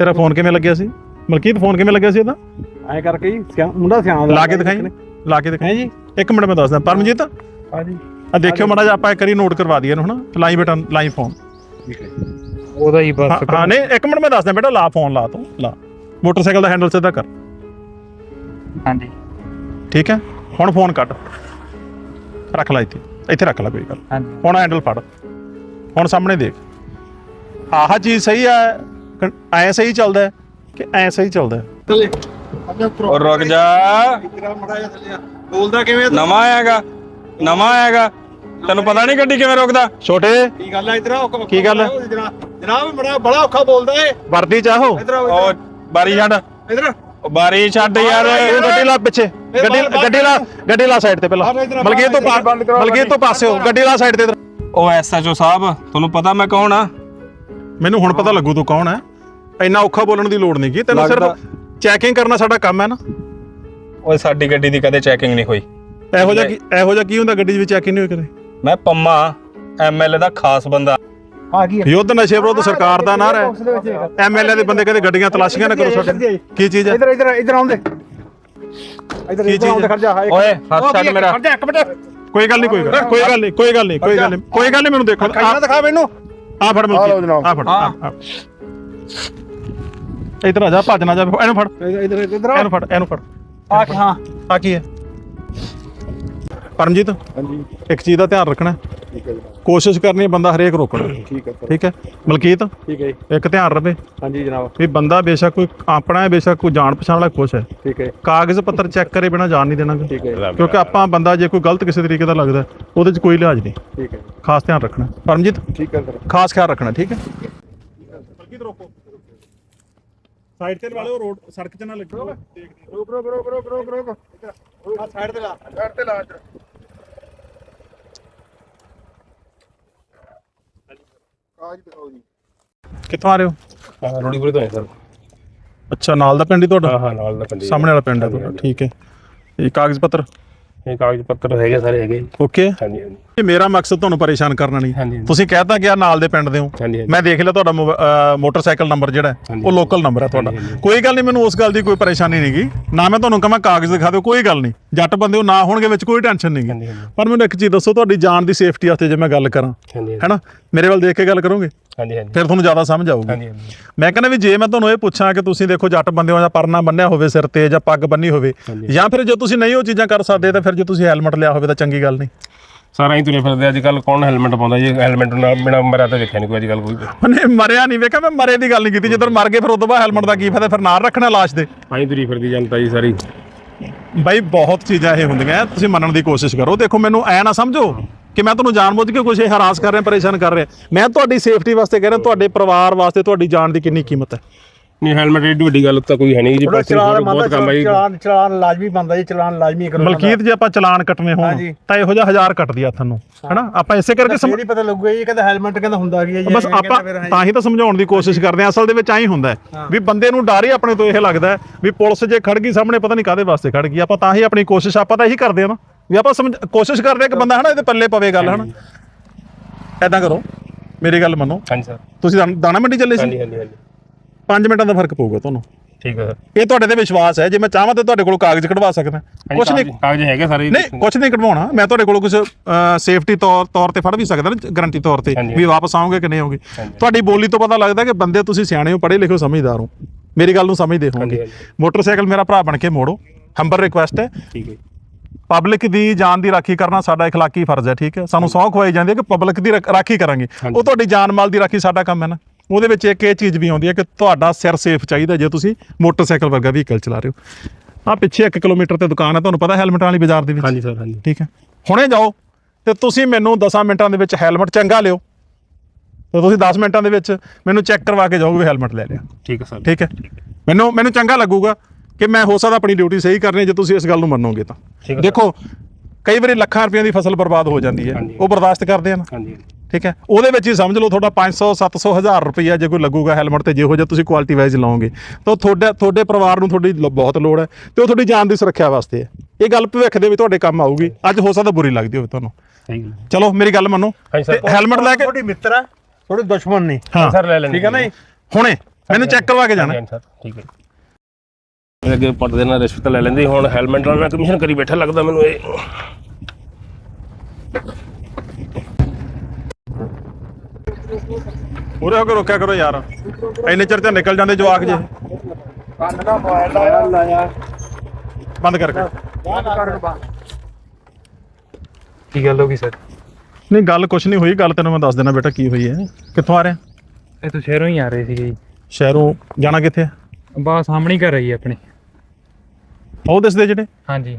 ਤੇਰਾ ਫੋਨ ਕਿਵੇਂ ਲੱਗਿਆ ਸੀ? ਮਲਕੀਤ ਫੋਨ ਕਿਵੇਂ ਲੱਗਿਆ ਸੀ ਇਹਦਾ ਐ ਕਰਕੇ ਹੀ ਸਿਆ- ਮੁੰਡਾ ਸਿਆਣਾ ਲਾ ਕੇ ਦਿਖਾਈ। ਲਾ ਕੇ ਦਿਖਾਈ। ਹੈ ਜੀ? ਇੱਕ ਮਿੰਟ ਮੈਂ ਦੱਸਦਾ। ਪਰਮਜੀਤ? ਹਾਂਜੀ। ਆ ਦੇਖਿਓ ਮਾੜਾ ਜਿਹਾ ਆਪਾਂ ਇੱਕ ਵਾਰੀ ਨੋਟ ਕਰਵਾ ਦਈਏ ਇਹਨੂੰ ਹਨਾ। ਲਾਈ ਬਟਨ ਲਾਈ ਫੋਨ। ਠੀਕ ਹੈ ਉਹਦਾ ਹੀ ਬਸ ਹਾਂ ਨਹੀਂ ਇੱਕ ਮਿੰਟ ਮੈਂ ਦੱਸਦਾ ਬੇਟਾ ਲਾ ਫੋਨ ਲਾ ਤੂੰ ਲਾ। ਮੋਟਰਸਾਈਕਲ ਦਾ ਹੈਂਡਲ ਸਿੱਧਾ ਕਰ। ਹਾਂਜੀ। ਠੀਕ ਹੈ? ਹੁਣ ਫੋਨ ਕੱਢ। ਰੱਖ ਲੈ ਇੱਥੇ। ਇੱਥੇ ਰੱਖ ਲੈ ਕੋਈ ਗੱਲ। ਹਾਂਜੀ। ਹੁਣ ਹੈਂਡਲ ਫੜ। ਹੁਣ ਸਾਹਮਣੇ ਦੇਖ। ਆਹ ਚੀਜ਼ ਸਹੀ ਹੈ। ਐਂ ਸਹੀ ਚੱਲਦਾ ਹੈ ਕਿ ਐਂ ਸਹੀ ਚੱਲਦਾ ਹੈ? ਥੱਲੇ। ਰੁਕ ਜਾ। ਇਧਰ ਮੜਾ ਜਾ ਥੱਲੇ ਆ। ਬੋਲਦਾ ਕਿਵੇਂ ਆ ਤੂੰ? ਨਵਾਂ ਆਏਗਾ ਨਵਾਂ ਆਏਗਾ ਤੈਨੂੰ ਪਤਾ ਨਹੀਂ ਗੱਡੀ ਕਿਵੇਂ ਰੋਕਦਾ। ਛੋਟੇ। ਕੀ ਗੱਲ ਆ ਇਧਰ ਆ? ਕੀ ਗੱਲ ਹੈ? ਜਨਾਬ ਜਨਾਬ ਬੜਾ ਬੜਾ ਔਖਾ ਬੋਲਦਾ ਏ। ਵਰਦੀ ਚਾਹੋ ਇਧਰ ਆ ਉਹ ਬਾਰੀ ਛੱਡ। ਇਧਰ। ਉਹ ਬਾਰੀ ਛੱਡ ਯਾਰ। ਗੱਡੀ ਲਾ ਪਿੱਛੇ। ਗੱਡੀ ਗੱਡੀ ਲਾ ਗੱਡੀ ਲਾ ਸਾਈਡ ਤੇ ਪਹਿਲਾਂ। ਆ, ਮਲਕੀਤ ਤੋਂ ਮਲਕੀਤ ਤੋਂ ਪਾਸੇ ਹੋ। ਗੱਡੀ ਲਾ ਸਾਈਡ ਤੇ ਇੱਧਰ। ਉਹ ਐਸਐਚਓ ਸਾਹਿਬ ਤੁਹਾਨੂੰ ਪਤਾ ਮੈਂ ਕੌਣ ਆ? ਮੈਨੂੰ ਹੁਣ ਪਤਾ ਲੱਗੂ ਤੂੰ ਕੌਣ ਹੈ। ਇੰਨਾ ਔਖਾ ਬੋਲਣ ਦੀ ਲੋੜ ਨਹੀਂ ਕੀ ਤੈਨੂੰ ਸਿਰਫ ਚੈਕਿੰਗ ਕਰਨਾ ਸਾਡਾ ਕੰਮ ਹੈ ਨਾ ਓਏ ਸਾਡੀ ਗੱਡੀ ਦੀ ਕਦੇ ਚੈਕਿੰਗ ਨਹੀਂ ਹੋਈ ਇਹੋ ਜਿਹਾ ਕੀ ਇਹੋ ਜਿਹਾ ਕੀ ਹੁੰਦਾ ਗੱਡੀ ਦੇ ਵਿੱਚ ਚੈਕਿੰਗ ਨਹੀਂ ਹੋਈ ਕਦੇ ਮੈਂ ਪੰਮਾ ਐਮਐਲਏ ਦਾ ਖਾਸ ਬੰਦਾ ਆ ਗਈ ਯੁੱਧ ਨਸ਼ੇ ਵਿਰੁੱਧ ਸਰਕਾਰ ਦਾ ਨਾਰਾ ਹੈ ਐਮਐਲਏ ਦੇ ਬੰਦੇ ਕਹਿੰਦੇ ਗੱਡੀਆਂ ਤਲਾਸ਼ੀਆਂ ਨਾ ਕਰੋ ਸਾਡੇ ਕੀ ਚੀਜ਼ ਹੈ ਇਧਰ ਇਧਰ ਇਧਰ ਆਉਂਦੇ ਇਧਰ ਇਧਰ ਆਉਂਦੇ ਖੜ ਜਾ ਓਏ ਹੱਥ ਛੱਡ ਮੇਰਾ ਖੜ ਜਾ ਇੱਕ ਮਿੰਟ ਕੋਈ ਗੱਲ ਨਹੀਂ ਕੋਈ ਗੱਲ ਕੋਈ ਗੱਲ ਨਹੀਂ ਕੋਈ ਗੱਲ ਨਹੀਂ ਕੋਈ ਗੱਲ ਨਹੀਂ ਕੋਈ ਗੱਲ ਨਹੀਂ ਮੈਨੂੰ ਦੇਖੋ ਖਾਣਾ ਦਿਖਾ ਮੈਨੂੰ ਆ ਫੜ ਆ। ਆ ਫੜ ਆ, ਆ। ਇੱਧਰ ਆ ਜਾ ਭੱਜ ਨਾ ਜਾ ਇਹਨੂੰ ਫੜ। ਇਧਰ ਇਧਰ ਇਹਨੂੰ ਫੜ ਇਹਨੂੰ ਫੜ। ਆ ਹਾਂ। ਆ ਕੀ ਹੈ? ਪਰਮਜੀਤ ਹਾਂਜੀ। ਇੱਕ ਚੀਜ਼ ਦਾ ਧਿਆਨ ਰੱਖਣਾ। ਠੀਕ ਹੈ ਜੀ। ਕੋਸ਼ਿਸ਼ ਕਰਨੀ ਹੈ ਬੰਦਾ ਹਰੇਕ ਰੋਕਣਾ। ਠੀਕ ਹੈ ਠੀਕ ਹੈ? ਮਲਕੀਤ ਠੀਕ ਹੈ ਜੀ। ਇੱਕ ਧਿਆਨ ਰਵੇ ਹਾਂਜੀ ਜਨਾਬ। ਵੀ ਬੰਦਾ ਬੇਸ਼ੱਕ ਕੋਈ ਆਪਣਾ ਹੈ ਬੇਸ਼ੱਕ ਕੋਈ ਜਾਣ ਪਛਾਣ ਵਾਲਾ ਕੁਛ ਹੈ। ਠੀਕ ਹੈ। ਕਾਗਜ਼ ਪੱਤਰ ਚੈੱਕ ਕਰੇ ਬਿਨਾ ਜਾਣ ਨਹੀਂ ਦੇਣਾ। ਠੀਕ ਹੈ ਕਿਉਂਕਿ ਆਪਾਂ ਬੰਦਾ ਜੇ ਕੋਈ ਗਲਤ ਕਿਸੇ ਤਰੀਕੇ ਦਾ ਲੱਗਦਾ ਉਹਦੇ 'ਚ ਕੋਈ ਲਿਹਾਜ਼ ਨਹੀਂ। ਠੀਕ ਹੈ ਖਾਸ ਧਿਆਨ ਰੱਖਣਾ। ਪਰਮਜੀਤ ਠੀਕ ਹੈ ਸਰ। ਖਾਸ ਖਿਆਲ ਰੱਖਣਾ ਠੀਕ ਹੈ? ਮਲਕੀਤ ਰੋਕੋ। ਸਾਈਡ ਤੇ ਲਵਾ ਲਿਓ ਰੋਡ ਸੜਕ 'ਚ ਨਾ ਲੱਗੋ। ਰੁਕ ਰੁਕ ਰੁਕ ਰੁਕ ਰੁਕ ਰੁਕ ਆ ਸਾਈਡ ਤੇ ਲਾ। ਸਾਈਡ ਤੇ ਲਾ ਇੱਧਰ। ਕਾਜ ਦਿਖਾਓ ਜੀ। ਕਿੱਥੋਂ ਆ ਰਹੇ ਹੋ? ਰੋੜੀਪੁਰੇ ਤੋਂ ਸਰ। ਅੱਛਾ ਨਾਲ ਦਾ ਪਿੰਡ ਹੀ ਤੁਹਾਡਾ? ਹਾਂ ਹਾਂ ਨਾਲ ਦਾ ਪਿੰਡ। ਸਾਹਮਣੇ ਵਾਲਾ ਪਿੰਡ ਹੈ ਤੁਹਾਡਾ ਠੀਕ ਹੈ। ਇਹ ਕਾਗਜ਼ ਪੱਤਰ? ਇਹ ਕਾਗਜ਼ ਪੱਤਰ ਹੈਗੇ ਸਾਰੇ ਹੈਗੇ। ਓਕੇ ਹਾਂਜੀ ਹਾਂਜੀ। ਇਹ ਮੇਰਾ ਮਕਸਦ ਤੁਹਾਨੂੰ ਪਰੇਸ਼ਾਨ ਕਰਨਾ ਨਹੀਂ ਹਾਂਜੀ, ਹਾਂਜੀ। ਤੁਸੀਂ ਕਹਿਤਾ ਕਿ ਆ ਨਾਲ ਦੇ ਪਿੰਡ ਦੇ ਹੋ ਹਾਂਜੀ, ਹਾਂਜੀ। ਮੈਂ ਦੇਖ ਲਿਆ ਤੁਹਾਡਾ ਮੋਬਾ- ਅਹ ਮੋਟਰਸਾਈਕਲ ਨੰਬਰ ਜਿਹੜਾ ਹੈ, ਹਾਂਜੀ, ਉਹ ਲੋਕਲ ਨੰਬਰ ਹੈ ਤੁਹਾਡਾ। ਹਾਂਜੀ, ਹਾਂਜੀ। ਕੋਈ ਗੱਲ ਨਹੀਂ ਮੈਨੂੰ ਉਸ ਗੱਲ ਦੀ ਕੋਈ ਪਰੇਸ਼ਾਨੀ ਨਹੀਂਗੀ ਨਾ ਮੈਂ ਤੁਹਾਨੂੰ ਕਹਾਂ ਕਾਗਜ਼ ਦਿਖਾ ਦਿਓ ਕੋਈ ਗੱਲ ਨਹੀਂ। ਜੱਟ ਬੰਦੇ ਹੋ ਨਾ ਹੋਣਗੇ ਵਿੱਚ ਕੋਈ ਟੈਨਸ਼ਨ ਹਾਂਜੀ, ਨਹੀਂਗੀ ਹਾਂਜੀ। ਪਰ ਮੈਨੂੰ ਇੱਕ ਚੀਜ਼ ਦੱਸੋ ਤੁਹਾਡੀ ਜਾਨ ਦੀ ਸੇਫਟੀ ਵਾਸਤੇ ਜੇ ਮੈਂ ਗੱਲ ਕਰਾਂ। ਹਾਂਜੀ ਹੈਨਾ? ਮੇਰੇ ਵੱਲ ਦੇਖ ਕੇ ਗੱਲ ਕਰੋਗੇ? ਹਾਂਜੀ ਹਾਂਜੀ। ਫਿਰ ਤੁਹਾਨੂੰ ਜ਼ਿਆਦਾ ਸਮਝ ਆਊਗੀ। ਹਾਂਜੀ ਹਾਂਜੀ। ਮੈਂ ਕਹਿੰਦਾ ਵੀ ਜੇ ਮੈਂ ਤੁਹਾਨੂੰ ਇਹ ਪੁੱਛਾਂ ਕਿ ਤੁਸੀਂ ਦੇਖੋ ਜੱਟ ਬੰਦੇ ਹੋ ਜਾਂ ਪਰਨਾ ਬੰਨਿਆ ਹੋਵੇ ਸਿਰ ਤੇ ਜਾਂ ਪੱਗ ਬੰਨੀ ਹੋਵੇ ਹਾਂਜੀ। ਜਾਂ ਫਿਰ ਜੇ ਤੁਸੀਂ ਨਹੀਂ ਉਹ ਚੀਜ਼ਾਂ ਕਰ ਸਕਦੇ ਤਾਂ ਫਿਰ ਜੇ ਤੁਸੀਂ ਹੈਲਮਟ ਲਿਆ ਹੋਵੇ ਤਾਂ ਚੰਗੀ ਗੱਲ ਨਹੀਂ। ਸਾਰਾ ਹੀ ਤੁਰੇ ਫਿਰਦੇ ਅੱਜ ਕੱਲ ਕੌਣ ਹੈਲਮਟ ਪਾਉਂਦਾ ਜੀ? ਹੈਲਮਟ ਨਾਲ ਬਿਨਾ ਮਰਿਆ ਤਾਂ ਵੇਖਿਆ ਨਹੀਂ ਕੋਈ ਅੱਜ ਕੱਲ ਕੋਈ। ਉਹਨੇ ਮਰਿਆ ਨਹੀਂ ਵੇਖਿਆ ਮੈਂ ਮਰੇ ਦੀ ਗੱਲ ਨਹੀਂ ਕੀਤੀ। ਜਦੋਂ ਮਰ ਗਏ ਫਿਰ ਉਦੋਂ ਬਾਅਦ ਹੈਲਮਟ ਦਾ ਕੀ ਫਾਇਦਾ? ਫਿਰ ਨਾਲ ਰੱਖਣਾ ਲਾਸ਼ ਦੇ। ਆਈ ਤੁਰੀ ਫਿਰਦੀ ਜਨਤਾ ਜੀ ਸਾਰੀ। ਬਾਈ ਬਹੁਤ ਚੀਜ਼ਾਂ ਇਹ ਹੁੰਦੀਆਂ। ਤੁਸੀਂ ਮੰਨਣ ਦੀ ਕੋਸ਼ਿਸ਼ ਕਰੋ। ਦੇਖੋ ਮੈਨੂੰ ਐ ਨਾ ਸਮਝੋ ਕਿ ਮੈਂ ਤੁਹਾਨੂੰ ਜਾਣਬੁੱਝ ਕੇ ਕੁਝ ਹਰਾਸ ਕਰ ਰਿਹਾ ਪਰੇਸ਼ਾਨ ਕਰ ਰਿਹਾ। ਮੈਂ ਤੁਹਾਡੀ ਸੇਫਟੀ ਵਾਸਤੇ ਕਹਿ ਰਿਹਾ ਤੁਹਾਡੇ ਪਰਿਵਾਰ ਵਾਸਤੇ ਤੁਹਾਡੀ ਜਾਨ ਦੀ ਕਿੰਨੀ ਕੀਮਤ ਹੈ। ਨਹੀਂ ਹੈਲਮਟ ਏਡੀ ਵੱਡੀ ਗੱਲ ਤਾਂ ਕੋਈ ਹੈ ਨਹੀਂ ਜੀ ਥੋੜਾ ਚਲਾਨ ਬਹੁਤ ਕੰਮ ਹੈ ਜੀ। ਚਲਾਨ ਚਲਾਨ ਲਾਜ਼ਮੀ ਬੰਦਾ ਜੀ ਚਲਾਨ ਲਾਜ਼ਮੀ ਕਰੋ ਮਲਕੀਤ ਜੇ ਆਪਾਂ ਚਲਾਨ ਕੱਟਨੇ ਹੋਣ ਹਾਂਜੀ। ਤਾਂ ਇਹੋ ਜਿਹਾ ਹਜ਼ਾਰ ਕੱਟਦੀ ਆ ਤੁਹਾਨੂੰ ਹੈਨਾ? ਆਪਾਂ ਇਸੇ ਕਰਕੇ ਸਮ- ਫੇਰ ਹੀ ਪਤਾ ਲੱਗੂਗਾ ਜੀ ਕਹਿੰਦਾ ਹੈਲਮਟ ਕਹਿੰਦਾ ਹੁੰਦਾ ਕੀ ਹੈ ਜੀ ਬਸ ਕਹਿੰਦਾ ਆਪਾਂ ਫਿਰ। ਤਾਂ ਹੀ ਤਾਂ ਸਮਝਾਉਣ ਦੀ ਕੋਸ਼ਿਸ਼ ਕਰਦੇ ਆ ਅਸਲ ਦੇ ਵਿੱਚ ਐਂ ਹੀ ਹੁੰਦਾ ਹੈ ਵੀ ਬੰਦੇ ਨੂੰ ਡਰ ਹੀ ਆਪਣੇ ਤੋਂ ਇਹ ਲੱਗਦਾ ਹੈ ਵੀ ਪੁਲਿਸ ਜੇ ਖੜ ਗਈ ਸਾਹਮਣੇ ਪਤਾ ਨਹੀਂ ਕਾਦੇ ਵਾਸਤੇ ਖੜ ਗਈ। ਆਪਾਂ ਤਾਂ ਹੀ ਆਪਣੀ ਕੋਸ਼ਿਸ਼ ਆਪਾਂ ਤਾਂ ਇਹੀ ਕਰਦੇ ਆ ਨਾ। ਵੀ ਆਪਾਂ ਸਮਝ ਕੋਸ਼ਿਸ਼ ਕਰਦੇ ਆ ਕਿ ਬੰਦਾ ਹਨਾ ਇਹਦੇ ਪੱਲੇ ਪਵੇ ਗੱਲ ਹਨਾ? ਐਦਾਂ ਕਰੋ ਮੇਰੀ ਗੱਲ ਮੰਨੋ। ਹਾਂਜੀ ਸਰ। ਤੁਸੀਂ ਦਾਣਾ- ਦਾਣਾ ਮੰਡੀ ਚੱਲੇ ਸੀ? ਹਾਂਜੀ ਹਾਂਜੀ ਹਾਂਜੀ। 5 ਮਿੰਟਾਂ ਦਾ ਫਰਕ ਪਊਗਾ ਤੁਹਾਨੂੰ ਠੀਕ ਹੈ ਸਰ ਇਹ ਤੁਹਾਡੇ ਤੇ ਵਿਸ਼ਵਾਸ ਹੈ ਜੇ ਮੈਂ ਚਾਹਾਂ ਤਾਂ ਤੁਹਾਡੇ ਕੋਲੋਂ ਕਾਗਜ਼ ਕਢਵਾ ਸਕਦਾ ਕੁਝ ਨਹੀਂ ਕਾਗਜ਼ ਹੈਗੇ ਸਾਰੇ ਜੀ। ਨਹੀਂ ਕੁਝ ਨਹੀਂ ਕਢਵਾਉਣਾ ਮੈਂ ਤੁਹਾਡੇ ਕੋਲੋਂ ਕੁਝ ਸੇਫਟੀ ਤੌਰ ਤੌਰ ਤੇ ਫੜ ਵੀ ਸਕਦਾ ਨਾ ਗਾਰੰਟੀ ਤੌਰ ਤੇ ਹਾਂਜੀ। ਵੀ ਵਾਪਸ ਆਉਂਗੇ ਕਿ ਨਹੀਂ ਆਉਂਗੇ ਹਾਂਜੀ। ਤੁਹਾਡੀ ਬੋਲੀ ਤੋਂ ਪਤਾ ਲੱਗਦਾ ਕਿ ਬੰਦੇ ਤੁਸੀਂ ਸਿਆਣੇ ਹੋ ਪੜ੍ਹੇ ਲਿਖੇ ਹੋ ਸਮਝਦਾਰ ਹੋ ਮੇਰੀ ਗੱਲ ਨੂੰ ਸਮਝਦੇ ਹੋਵੋਗੇ ਹਾਂਜੀ, ਮੋਟਰਸਾਈਕਲ ਮੇਰਾ ਭਰਾ ਬਣ ਕੇ ਮੋੜੋ ਹੰਬਰ ਰਿਕੁਐਸਟ ਹੈ ਠੀਕ ਹੈ ਪਬਲਿਕ ਦੀ ਜਾਨ ਦੀ ਰਾਖੀ ਕਰਨਾ ਸਾਡਾ اخلاقی ਫਰਜ਼ ਹੈ ਠੀਕ ਹੈ ਸਾਨੂੰ ਸੌਂਹ ਖਵਾਈ ਜਾਂਦੀ ਹੈ ਕਿ ਪਬਲਿਕ ਦੀ ਰਾ- ਰਾਖੀ ਕਰਾਂਗੇ ਹਾਂਜੀ। ਉਹ ਤੁਹਾਡੀ ਜਾਨ ਮਾਲ ਦੀ ਰਾਖੀ ਸਾਡਾ ਕੰਮ ਹੈ ਨਾ ਉਹਦੇ ਵਿੱਚ ਇੱਕ ਇਹ ਚੀਜ਼ ਵੀ ਆਉਂਦੀ ਹੈ ਕਿ ਤੁਹਾਡਾ ਸਿਰ ਸੇਫ ਚਾਹੀਦਾ ਜੇ ਤੁਸੀਂ ਮੋਟਰਸਾਈਕਲ ਵਰਗਾ ਵਹੀਕਲ ਚਲਾ ਰਹੇ ਹੋ। ਆ ਪਿੱਛੇ 1 ਕਿਲੋਮੀਟਰ ਤੇ ਦੁਕਾਨ ਹੈ ਤੁਹਾਨੂੰ ਪਤਾ ਹੈਲਮਟ ਵਾਲੀ ਬਾਜ਼ਾਰ ਦੇ ਵਿੱਚ? ਹਾਂਜੀ ਸਰ ਹਾਂਜੀ। ਠੀਕ ਹੈ। ਹੁਣੇ ਜਾਓ ਤੇ ਤੁਸੀਂ ਮੈਨੂੰ 10 ਮਿੰਟਾਂ ਦੇ ਵਿੱਚ ਹੈਲਮਟ ਚੰਗਾ ਲਿਓ। ਤੇ ਤੁਸੀਂ 10 ਮਿੰਟਾਂ ਦੇ ਵਿੱਚ ਮੈਨੂੰ ਚੈੱਕ ਕਰਵਾ ਕੇ ਜਾਓਗੇ ਵੀ ਹੈਲਮਟ ਲੈ ਲਿਆ। ਠੀਕ ਹੈ ਸਰ। ਠੀਕ ਹੈ। ਮੈਨੂੰ ਮੈਨੂੰ ਚੰਗਾ ਲੱਗੂਗਾ ਕਿ ਮੈਂ ਹੋ ਸਕਦਾ ਆਪਣੀ ਡਿਊਟੀ ਸਹੀ ਕਰਨੀ ਜੇ ਤੁਸੀਂ ਇਸ ਗੱਲ ਨੂੰ ਮੰਨੋਗੇ ਤਾਂ। ਦੇਖੋ ਕਈ ਵਾਰੀ ਲੱਖਾਂ ਰੁਪਈਆਂ ਦੀ ਫਸਲ ਬਰਬਾਦ ਹੋ ਜਾਂਦੀ ਹੈ। ਉਹ ਬਰਦਾਸ਼ਤ ਕਰਦੇ ਆ ਨਾ। ਹਾਂਜੀ। ਠੀਕ ਹੈ? ਉਹਦੇ ਵਿੱਚ ਹੀ ਸਮਝ ਲਓ ਤੁਹਾਡਾ 500 700 ਹਜ਼ਾਰ ਰੁਪਈਆ ਜੇ ਕੋਈ ਲੱਗੂਗਾ ਹੈਲਮਟ ਤੇ ਜਿਹੋ ਜਿਹਾ ਤੁਸੀਂ ਕੁਆਲਿਟੀ ਵਾਈਜ਼ ਲਾਓਗੇ ਤਾਂ ਤੁਹਾਡੇ ਤੁਹਾਡੇ ਪਰਿਵਾਰ ਨੂੰ ਤੁਹਾਡੀ ਬਹੁਤ ਲੋੜ ਹੈ ਤੇ ਉਹ ਤੁਹਾਡੀ ਜਾਨ ਦੀ ਸੁਰੱਖਿਆ ਵਾਸਤੇ ਹੈ। ਇਹ ਗੱਲ ਭਵਿੱਖ ਦੇ ਵੀ ਤੁਹਾਡੇ ਕੰਮ ਆਊਗੀ। ਅੱਜ ਹੋ ਸਕਦਾ ਬੁਰੀ ਲੱਗਦੀ ਹੋਵੇ ਤੁਹਾਨੂੰ। ਚਲੋ ਮੇਰੀ ਗੱਲ ਮੰਨੋ। ਹੈਲਮਟ ਲੈ ਕੇ ਤੁਹਾਡੀ ਮਿੱਤਰ ਹੈ ਤੁਹਾਡੇ ਦੁਸ਼ਮਣ ਨਹੀਂ ਸਰ ਲੈ ਲੈਂਦੇ ਠੀਕ ਹੈ ਨਾ ਜੀ। ਹੁਣੇ ਮੈਨੂੰ ਚੈੱਕ ਕਰਵਾ ਕੇ ਜਾਣਾ। ਠੀਕ ਹੈ ਮੇਰੇ ਅੱਗੇ ਪੜਦੇ ਨਾਲ ਰਿਸ਼ਵਤ ਲੈ ਲੈਂਦੇ ਹੁਣ ਹੈਲਮਟ ਨਾਲ ਮੈਂ ਕਮਿਸ਼ਨ ਕਰੀ ਬੈਠਾ ਲੱਗਦਾ ਮੈਨੂੰ ਇਹ ਉਰੇ ਹੋ ਕੇ ਰੋਕਿਆ ਕਰੋ ਯਾਰ। ਇੰਨੇ ਚਿਰ ਚ ਨਿਕਲ ਜਾਂਦੇ ਜਵਾਕ ਜੇ। ਕੰਨ ਦਾ ਮੋਬਾਈਲ ਲਾਇਆ ਲਾਇਆ ਬੰਦ ਕਰਕੇ ਬੰਦ ਕਰ ਬੰਦ ਕੀ ਗੱਲ ਹੋ ਗਈ ਸਰ? ਨਹੀਂ ਗੱਲ ਕੁਛ ਨਹੀਂ ਹੋਈ। ਗੱਲ ਤੈਨੂੰ ਮੈਂ ਦੱਸ ਦੇਣਾ ਬੇਟਾ ਕੀ ਹੋਈ ਹੈ। ਕਿੱਥੋਂ ਆ ਰਿਹਾ? ਇਹ ਤੋਂ ਸ਼ਹਿਰੋਂ ਹੀ ਆ ਰਹੇ ਸੀਗੇ ਜੀ। ਸ਼ਹਿਰੋਂ ਜਾਣਾ ਕਿੱਥੇ? ਹੈ ਬਸ ਸਾਹਮਣੇ ਹੀ ਘਰ ਹੈ ਜੀ ਆਪਣੇ। ਉਹ ਦੱਸਦੇ ਜਿਹੜੇ? ਹਾਂਜੀ।